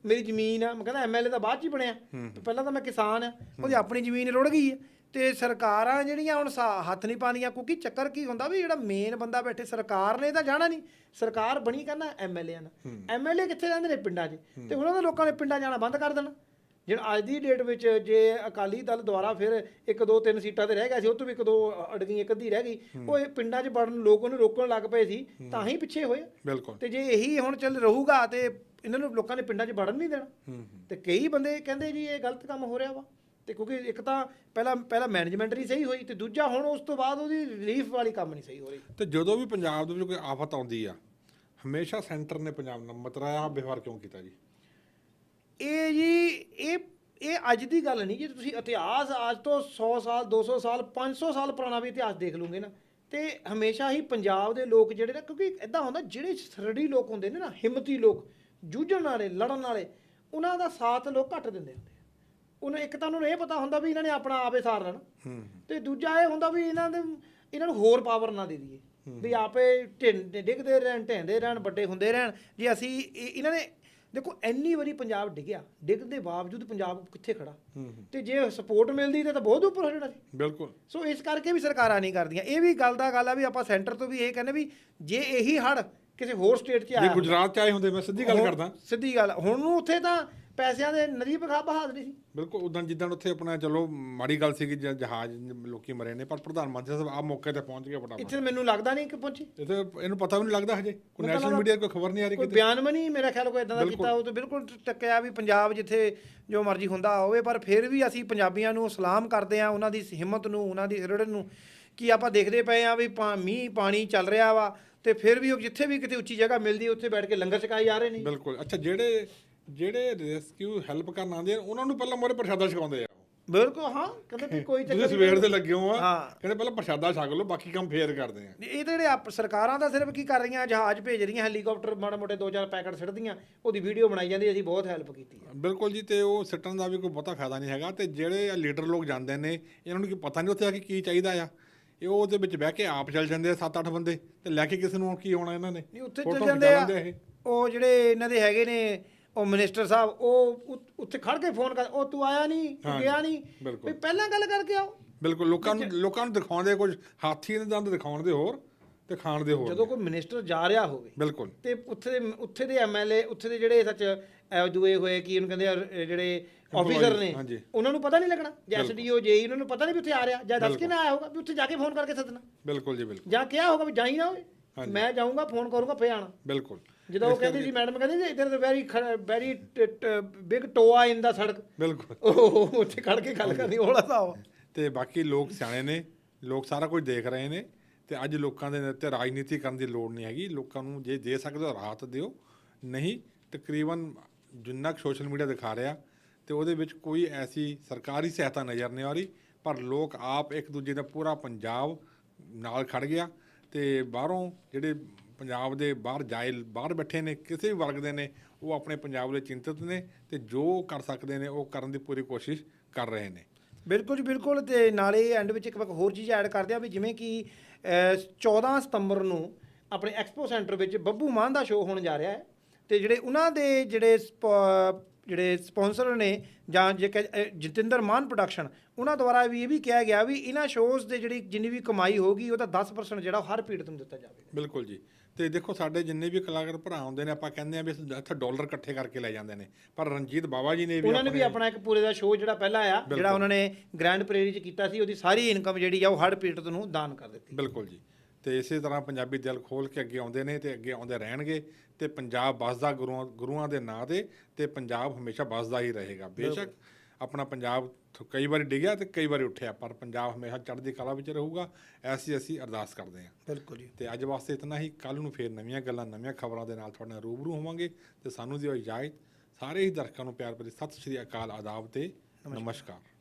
ਮੇਰੀ ਜ਼ਮੀਨ ਆ ਮੈਂ ਕਹਿੰਦਾ ਐਮਐਲਏ ਤਾਂ ਬਾਅਦ 'ਚ ਹੀ ਬਣਿਆ। ਤੇ ਪਹਿਲਾਂ ਤਾਂ ਮੈਂ ਕਿਸਾਨ ਆ ਉਹਦੀ ਆਪਣੀ ਜ਼ਮੀਨ ਰੁੜ ਗਈ ਹੈ ਤੇ ਸਰਕਾਰਾਂ ਜਿਹੜੀਆਂ ਹੁਣ ਹੱਥ ਨਹੀਂ ਪਾਉਂਦੀਆਂ ਕਿਉਂਕਿ ਚੱਕਰ ਕੀ ਹੁੰਦਾ ਵੀ ਜਿਹੜਾ ਮੇਨ ਬੰਦਾ ਬੈਠੇ ਸਰਕਾਰ ਨੇ ਤਾਂ ਜਾਣਾ ਨਹੀਂ। ਸਰਕਾਰ ਬਣੀ ਕਹਿੰਦਾ ਐਮਐਲਏ ਨਾਲ। ਐਮਐਲਏ ਕਿੱਥੇ ਰਹਿੰਦੇ ਨੇ ਪਿੰਡਾਂ 'ਚ? ਤੇ ਉਹਨਾਂ ਦੇ ਲੋਕਾਂ ਨੇ ਪਿੰਡਾਂ ਜਾਣਾ ਬੰਦ ਕਰ ਦੇਣਾ। ਜਿਹੜਾ ਅੱਜ ਦੀ ਡੇਟ ਵਿੱਚ ਜੇ ਅਕਾਲੀ ਦਲ ਦੁਆਰਾ ਫਿਰ ਇੱਕ ਦੋ ਤਿੰਨ ਸੀਟਾਂ ਤੇ ਰਹਿ ਗਿਆ ਸੀ ਉਹ ਤੋਂ ਵੀ ਇੱਕ ਦੋ ਅੜ ਗਈ ਇੱਕ ਅੱਧੀ ਰਹਿ ਗਈ। ਉਹ ਇਹ ਪਿੰਡਾਂ 'ਚ ਵੜਨ ਲੋਕ ਉਹਨੂੰ ਰੋਕਣ ਲੱਗ ਪਏ ਸੀ ਤਾਂ ਹੀ ਪਿੱਛੇ ਹੋਏ। ਬਿਲਕੁਲ। ਤੇ ਜੇ ਇਹੀ ਹੁਣ ਚੱਲ ਰਹੂਗਾ ਤੇ ਇਹਨਾਂ ਨੂੰ ਲੋਕਾਂ ਨੇ ਪਿੰਡਾਂ 'ਚ ਵੜਨ ਨਹੀਂ ਦੇਣਾ। ਤੇ ਕਈ ਬੰਦੇ ਕਹਿੰਦੇ ਜੀ ਇਹ ਗਲਤ ਕੰਮ ਹੋ ਰਿਹਾ ਵਾ। ਤੇ ਕਿਉਂਕਿ ਇੱਕ ਤਾਂ ਪਹਿਲਾਂ ਪਹਿਲਾਂ ਮੈਨੇਜਮੈਂਟ ਨਹੀਂ ਸਹੀ ਹੋਈ ਤੇ ਦੂਜਾ ਹੁਣ ਉਸ ਤੋਂ ਬਾਅਦ ਉਹਦੀ ਰਿਲੀਫ ਵਾਲੀ ਕੰਮ ਨਹੀਂ ਸਹੀ ਹੋ ਰਹੀ। ਤੇ ਜਦੋਂ ਵੀ ਪੰਜਾਬ ਦੇ ਵਿੱਚ ਕੋਈ ਆਫਤ ਆਉਂਦੀ ਆ ਹਮੇਸ਼ਾ ਸੈਂਟਰ ਨੇ ਪੰਜਾਬ ਨਾਲ ਮਤਰਾਇਆ ਵਿਵਹਾਰ ਕਿਉਂ ਕੀਤਾ ਜੀ? ਇਹ ਜੀ ਇਹ ਇਹ ਅੱਜ ਦੀ ਗੱਲ ਨਹੀਂ ਜੇ ਤੁਸੀਂ ਇਤਿਹਾਸ ਅੱਜ ਤੋਂ 100 ਸਾਲ 200 ਸਾਲ 500 ਸਾਲ ਪੁਰਾਣਾ ਵੀ ਇਤਿਹਾਸ ਦੇਖ ਲਓਗੇ ਨਾ ਤੇ ਹਮੇਸ਼ਾ ਹੀ ਪੰਜਾਬ ਦੇ ਲੋਕ ਜਿਹੜੇ ਨਾ ਕਿਉਂਕਿ ਇਦਾਂ ਹੁੰਦਾ ਜਿਹੜੇ ਸਰੜੀ ਲੋਕ ਹੁੰਦੇ ਨੇ ਨਾ ਹਿੰਮਤੀ ਲੋਕ ਜੂਝਣ ਵਾਲੇ ਲੜਨ ਵਾਲੇ ਉਹਨਾਂ ਦਾ ਸਾਥ ਲੋਕ ਘੱਟ ਦਿੰਦੇ ਹੁੰਦੇ। ਉਹਨਾਂ ਇੱਕ ਤਾਂ ਉਹਨਾਂ ਨੂੰ ਇਹ ਪਤਾ ਹੁੰਦਾ ਵੀ ਇਹਨਾਂ ਨੇ ਆਪਣਾ ਆਪੇ ਸਾਰ ਲੈਣਾ। ਤੇ ਦੂਜਾ ਇਹ ਹੁੰਦਾ ਵੀ ਇਹਨਾਂ ਦੇ ਇਹਨਾਂ ਨੂੰ ਹੋਰ ਪਾਵਰ ਨਾ ਦੇ ਦਈਏ। ਵੀ ਆਪੇ ਢਿੰ- ਡਿੱਗਦੇ ਰਹਿਣ ਢਹਿੰਦੇ ਰਹਿਣ ਵੱਡੇ ਹੁੰਦੇ ਰਹਿਣ। ਜੇ ਅਸੀਂ ਇਹ- ਇਹਨਾਂ ਨੇ ਦੇਖੋ ਇੰਨੀ ਵਾਰੀ ਪੰਜਾਬ ਡਿੱਗਿਆ। ਡਿੱਗਣ ਦੇ ਬਾਵਜੂਦ ਪੰਜਾਬ ਕਿੱਥੇ ਖੜਾ? ਤੇ ਜੇ ਸਪੋਰਟ ਮਿਲਦੀ ਤੇ ਤਾਂ ਬਹੁਤ ਉੱਪਰ ਹੋ ਜਾਣਾ ਸੀ। ਬਿਲਕੁਲ। ਸੋ ਇਸ ਕਰਕੇ ਵੀ ਸਰਕਾਰਾਂ ਨਹੀਂ ਕਰਦੀਆਂ। ਇਹ ਵੀ ਗੱਲ ਦਾ ਗੱਲ ਆ ਵੀ ਆਪਾਂ ਸੈਂਟਰ ਤੋਂ ਵੀ ਇਹ ਕਹਿੰਦੇ ਵੀ ਜੇ ਇਹੀ ਹੜ ਕਿਸੇ ਹੋਰ ਸਟੇਟ 'ਚ ਜੇ ਆਇਆ ਗੁਜਰਾਤ ਚ ਆਏ ਹੁੰਦੇ ਮੈਂ ਸਿੱਧੀ ਗੱਲ ਹੁਣ- ਕਰਦਾ। ਸਿੱਧੀ ਗੱਲ ਹੁਣ ਨੂੰ ਉੱਥੇ ਤਾਂ ਪੈਸਿਆਂ ਦੇ ਨਦੀ ਬਖਾ ਬਹਾਦਰੀ ਸੀ। ਬਿਲਕੁਲ ਉਦੋਂ ਜਿੱਦਣ ਉੱਥੇ ਆਪਣਾ ਚਲੋ ਮਾੜੀ ਗੱਲ ਸੀ ਕਿ ਜ- ਜਹਾਜ਼ ਲੋਕੀ ਮਰੇ ਨੇ ਪਰ ਪ੍ਰਧਾਨ ਮੰਤਰੀ ਸਾਹਿਬ ਆ ਮੌਕੇ ਤੇ ਪਹੁੰਚ ਗਏ ਫਟਾਫਟ। ਇੱਥੇ ਮੈਨੂੰ ਲੱਗਦਾ ਨਹੀਂ ਕਿ ਪਹੁੰਚੀ। ਤਾਂ ਇਹਨੂੰ ਪਤਾ ਵੀ ਨਹੀਂ ਲੱਗਦਾ ਹਜੇ। ਕੋਈ ਨੈਸ਼ਨਲ ਲੱਗਦਾ। ਮੀਡੀਆ ਕੋਈ ਖਬਰ ਨਹੀਂ ਆ ਰਹੀ ਕੋਈ ਕਿਤੇ। ਬਿਆਨ ਵੀ ਨਹੀਂ ਮੇਰਾ ਖਿਆਲ ਕੋਈ ਇਦਾਂ ਦਾ ਬਿਲਕੁਲ। ਕੀਤਾ ਉਹ ਤਾਂ ਬਿਲਕੁਲ ਟੱਕਿਆ ਵੀ ਪੰਜਾਬ ਜਿੱਥੇ ਜੋ ਮਰਜ਼ੀ ਹੁੰਦਾ ਹੋਵੇ ਪਰ ਫਿਰ ਵੀ ਅਸੀਂ ਪੰਜਾਬੀਆਂ ਨੂੰ ਸਲਾਮ ਕਰਦੇ ਆ ਉਹਨਾਂ ਦੀ ਹਿੰਮਤ ਨੂੰ ਉਹਨਾਂ ਦੀ ਰਿੜਨ ਨੂੰ। ਕਿ ਆਪਾਂ ਦੇਖਦੇ ਪਏ ਆ ਵੀ ਪਾ- ਮੀਂਹ ਪਾਣੀ ਚੱਲ ਰਿਹਾ ਵਾ ਤੇ ਫਿਰ ਵੀ ਉਹ ਜਿੱਥੇ ਵੀ ਕਿਤੇ ਉੱਚੀ ਜਗ੍ਹਾ ਮਿਲਦੀ ਉੱਥੇ ਬੈਠ ਕੇ ਲੰਗਰ ਛਕਾਈ ਜਾ ਰਹੇ ਨੇ। ਬਿਲਕੁਲ। ਅੱਛਾ ਜਿਹੜੇ ਜਿਹੜੇ ਰੈਸਕਿਊ ਹੈਲਪ ਕਰਨ ਆਉਂਦੇ ਆ ਉਹਨਾਂ ਨੂੰ ਪਹਿਲਾਂ ਮੋਰੇ ਪ੍ਰਸ਼ਾਦਾ ਛਕਾਉਂਦੇ ਆ? ਬਿਲਕੁਲ ਹਾਂ। ਕਹਿੰਦੇ ਵੀ ਕੋਈ ਤੁਸੀਂ ਚੱਕਰ ਸਵੇਰ ਦੇ ਲੱਗੇ ਹੋ ਆ ਹਾਂ। ਕਹਿੰਦੇ ਪਹਿਲਾਂ ਪ੍ਰਸ਼ਾਦਾ ਛਕ ਲਓ ਬਾਕੀ ਕੰਮ ਫੇਰ ਕਰਦੇ ਆ। ਨਹੀਂ, ਇਹ ਤਾਂ ਜਿਹੜੇ ਆਪ- ਸਰਕਾਰਾਂ ਤਾਂ ਸਿਰਫ ਕੀ ਕਰ ਰਹੀਆਂ ਜਹਾਜ਼ ਭੇਜ ਰਹੀਆਂ ਹੈਲੀਕਾਪਟਰ ਮਾੜੇ ਮੋਟੇ ਦੋ ਚਾਰ ਪੈਕਟ ਸਿੱਟਦੀਆਂ ਉਹਦੀ ਵੀਡੀਓ ਬਣਾਈ ਜਾਂਦੀ ਅਸੀਂ ਬਹੁਤ ਹੈਲਪ ਕੀਤੀ ਹੈ ਬਿਲਕੁਲ ਜੀ ਤੇ ਉਹ ਸਿੱਟਣ ਦਾ ਵੀ ਕੋਈ ਬਹੁਤਾ ਫਾਇਦਾ ਨਹੀਂ ਹੈਗਾ ਤੇ ਜਿਹੜੇ ਲੀਡਰ ਲੋਕ ਜਾਂਦੇ ਨੇ ਇਹਨਾਂ ਨੂੰ ਕੀ ਪਤਾ ਨਹੀਂ ਉੱਥੇ ਆ ਕੇ ਕੀ ਚਾਹੀਦਾ ਆ? ਇਹ ਉਹਦੇ ਵਿੱਚ ਬਹਿ ਕੇ ਆਪ ਚੱਲ ਜਾਂਦੇ ਆ 7-8 ਬੰਦੇ ਤੇ ਲੈ ਕੇ ਕਿਸੇ ਨੂੰ ਕੀ ਆਉਣਾ ਇਹਨਾਂ ਨੇ? ਨਹੀਂ ਉੱਥੇ ਚੱਲ ਜਾਂਦੇ ਆ। ਉਹ ਜਿਹੜੇ ਇਹਨਾਂ ਦੇ ਹੈਗੇ ਨੇ ਉਹ ਮਿਨਿਸਟਰ ਸਾਹਿਬ ਉਹ ਉੱਥੇ ਖੜ ਕੇ ਫੋਨ ਕਰ ਉਹ ਤੂੰ ਆਇਆ ਨਹੀਂ ਤੂੰ ਗਿਆ ਨਹੀਂ। ਵੀ ਪਹਿਲਾਂ ਗੱਲ ਕਰਕੇ ਆਓ। ਬਿਲਕੁਲ ਲੋਕਾਂ ਨੂੰ ਲੋਕਾਂ ਨੂੰ ਦਿਖਾਉਂਦੇ ਕੁਝ ਹਾਥੀ ਦੇ ਦੰਦ ਦਿਖਾਉਣ ਦੇ ਹੋਰ ਤੇ ਖਾਣ ਦੇ ਹੋਰ। ਜਦੋਂ ਕੋਈ ਮਿਨਿਸਟਰ ਜਾ ਰਿਹਾ ਹੋਵੇ ਬਿਲਕੁਲ। ਤੇ ਉੱਥੇ ਦੇ ਉੱਥੇ ਦੇ ਐਮਐਲਏ ਉੱਥੇ ਦੇ ਜਿਹੜੇ ਸੱਚ ਐ ਦੂਏ ਹੋਏ ਕੀ ਉਹਨੂੰ ਕਹਿੰਦੇ ਆ ਜਿਹੜੇ ਆਫੀਸਰ ਨੇ ਹਾਂਜੀ। ਉਹਨਾਂ ਨੂੰ ਪਤਾ ਨਹੀਂ ਲੱਗਣਾ। ਜਾਂ ਐਸਡੀਓ ਜੇਈ ਉਹਨਾਂ ਨੂੰ ਪਤਾ ਨਹੀਂ ਵੀ ਉੱਥੇ ਆ ਰਿਹਾ ਜਾਂ ਦੱਸ ਕੇ ਨਾ ਆਇਆ ਹੋਗਾ ਵੀ ਉੱਥੇ ਜਾ ਕੇ ਫੋਨ ਕਰਕੇ ਸੱਦਣਾ। ਬਿਲਕੁਲ ਜੀ ਬਿਲਕੁਲ। ਜਾਂ ਕਿਹਾ ਹੋਗਾ ਵੀ ਜਾਈ ਨਾ ਹੋਵੇ। ਮੈਂ ਜਾਊਂਗਾ ਫੋਨ ਕਰੂੰਗਾ ਫੇਰ ਆਣਾ। ਬਿਲਕੁਲ। ਜਦੋਂ ਉਹ ਕਹਿੰਦੀ ਸੀ ਮੈਡਮ ਕਹਿੰਦੀ ਸੀ ਇਧਰ ਵੈਰੀ ਵੈਰੀ ਬਿਗ ਟੋਆ ਇਨ ਦਾ ਸੜਕ। ਬਿਲਕੁਲ। ਉਹ ਉੱਥੇ ਖੜ ਕੇ ਗੱਲ ਕਰਨੀ ਉਹਲਾ ਆ। ਤੇ ਬਾਕੀ ਲੋਕ ਸਿਆਣੇ ਨੇ ਲੋਕ ਸਾਰਾ ਕੁਝ ਦੇਖ ਰਹੇ ਨੇ ਤੇ ਅੱਜ ਲੋਕਾਂ ਦੇ ਤੇ ਰਾਜਨੀਤੀ ਕਰਨ ਦੀ ਲੋੜ ਨਹੀਂ ਹੈਗੀ। ਲੋਕਾਂ ਨੂੰ ਜੇ ਦੇ ਸਕਦੇ ਹੋ ਰਾਹਤ ਦਿਓ। ਨਹੀਂ ਤਕਰੀਬਨ ਜਿੰਨਾ ਕੁ ਸੋਸ਼ਲ ਮੀਡੀਆ ਦਿਖਾ ਰਿਹਾ ਤੇ ਉਹਦੇ ਵਿੱਚ ਕੋਈ ਐਸੀ ਸਰਕਾਰੀ ਸਹਾਇਤਾ ਨਜ਼ਰ ਨਹੀਂ ਆ ਰਹੀ ਪਰ ਲੋਕ ਆਪ ਇੱਕ ਦੂਜੇ ਦਾ ਪੂਰਾ ਪੰਜਾਬ ਨਾਲ ਖੜ ਗਿਆ ਤੇ ਬਾਹਰੋਂ ਜਿਹੜੇ ਪੰਜਾਬ ਦੇ ਬਾਹਰ ਜਾਏ ਬਾਹਰ ਬੈਠੇ ਨੇ ਕਿਸੇ ਵੀ ਵਰਗ ਦੇ ਨੇ ਉਹ ਆਪਣੇ ਪੰਜਾਬ ਲਈ ਚਿੰਤਤ ਨੇ ਤੇ ਜੋ ਕਰ ਸਕਦੇ ਨੇ ਉਹ ਕਰਨ ਦੀ ਪੂਰੀ ਕੋਸ਼ਿਸ਼ ਕਰ ਰਹੇ ਨੇ। ਬਿਲਕੁਲ ਜੀ ਬਿਲਕੁਲ ਤੇ ਨਾਲੇ ਐਂਡ ਵਿੱਚ ਇੱਕ ਮੈਂ ਹੋਰ ਚੀਜ਼ ਐਡ ਕਰਦੇ ਆ ਵੀ ਜਿਵੇਂ ਕਿ ਅਹ, 14 ਸਤੰਬਰ ਨੂੰ ਆਪਣੇ ਐਕਸਪੋ ਸੈਂਟਰ ਵਿੱਚ ਬੱਬੂ ਮਾਨ ਦਾ ਸ਼ੋਅ ਹੋਣ ਜਾ ਰਿਹਾ ਹੈ ਤੇ ਜਿਹੜੇ ਉਹਨਾਂ ਦੇ ਜਿਹੜੇ ਸਪ- ਜਿਹੜੇ ਸਪਾਂਸਰ ਨੇ ਜਾਂ ਜੇ ਜਤਿੰਦਰ ਮਾਨ ਪ੍ਰੋਡਕਸ਼ਨ ਉਹਨਾਂ ਦੁਆਰਾ ਵੀ ਇਹ ਵੀ ਕਿਹਾ ਗਿਆ ਵੀ ਇਹਨਾਂ ਸ਼ੋਅਜ਼ ਦੇ ਜਿਹੜੀ ਜਿੰਨੀ ਵੀ ਕਮਾਈ ਹੋਗੀ ਉਹਦਾ 10% ਜਿਹੜਾ ਹਰ ਪੀੜਤ ਨੂੰ ਦਿੱਤਾ ਜਾਵੇਗਾ। ਬਿਲਕੁਲ ਜੀ। ਤੇ ਦੇਖੋ ਸਾਡੇ ਜਿੰਨੇ ਵੀ ਕਲਾਕਾਰ ਭਰਾ ਆਉਂਦੇ ਨੇ ਆਪਾਂ ਕਹਿੰਦੇ ਆ ਵੀ ਇੱਥੇ ਡਾਲਰ ਇਕੱਠੇ ਕਰਕੇ ਲੈ ਜਾਂਦੇ ਨੇ। ਪਰ ਰਣਜੀਤ ਬਾਵਾ ਜੀ ਨੇ ਵੀ ਉਹਨਾਂ ਨੇ ਵੀ ਆਪਣੇ- ਇੱਕ ਪੂਰੇ ਦਾ ਸ਼ੋਅ ਜਿਹੜਾ ਪਹਿਲਾਂ ਆਇਆ ਜਿਹੜਾ ਉਹਨਾਂ ਨੇ ਗ੍ਰੈਂਡ ਪ੍ਰੇਰੀ ਚ ਕੀਤਾ ਸੀ ਉਹਦੀ ਸਾਰੀ ਇਨਕਮ ਜਿਹੜੀ ਆ ਉਹ ਹਰ ਪੀੜਤ ਨੂੰ ਦਾਨ ਕਰ ਦਿੱਤੀ। ਬਿਲਕੁਲ ਜੀ। ਤੇ ਇਸੇ ਤਰ੍ਹਾਂ ਪੰਜਾਬੀ ਦਿਲ ਖੋਲ ਕੇ ਅੱਗੇ ਆਉਂਦੇ ਨੇ ਤੇ ਅੱਗੇ ਆਉਂਦੇ ਰਹਿਣਗੇ ਤੇ ਪੰਜਾਬ ਬਸਦਾ ਗੁਰੂਆਂ ਗੁਰੂਆਂ ਦੇ ਨਾਂ ਤੇ ਤੇ ਪੰਜਾਬ ਹਮੇਸ਼ਾ ਬਸਦਾ ਹੀ ਰਹੇਗਾ। ਬੇਸ਼ੱਕ ਆਪਣਾ ਪੰਜਾਬ ਕਈ ਵਾਰੀ ਡਿੱਗਿਆ ਤੇ ਕਈ ਵਾਰੀ ਉੱਠਿਆ ਪਰ ਪੰਜਾਬ ਹਮੇਸ਼ਾ ਚੜ੍ਹਦੀ ਕਲਾ ਵਿੱਚ ਰਹੂਗਾ ਐਸੀ ਅਸੀਂ ਅਰਦਾਸ ਕਰਦੇ ਹਾਂ। ਬਿਲਕੁਲ ਜੀ। ਤੇ ਅੱਜ ਵਾਸਤੇ ਇਤਨਾ ਹੀ ਕੱਲ ਨੂੰ ਫੇਰ ਨਵੀਆਂ ਗੱਲਾਂ ਨਵੀਆਂ ਖਬਰਾਂ ਦੇ ਨਾਲ ਤੁਹਾਡੇ ਨਾਲ ਰੂਬਰੂ ਹੋਵਾਂਗੇ ਤੇ ਸਾਨੂੰ ਦਿਓ ਇਜਾਜ਼ਤ। ਸਾਰੇ ਹੀ ਦਰਸ਼ਕਾਂ ਨੂੰ ਪਿਆਰ ਭਰੀ ਸਤਿ ਸ਼੍ਰੀ ਅਕਾਲ ਆਦਾਬ ਤੇ ਨਮਸਕਾਰ।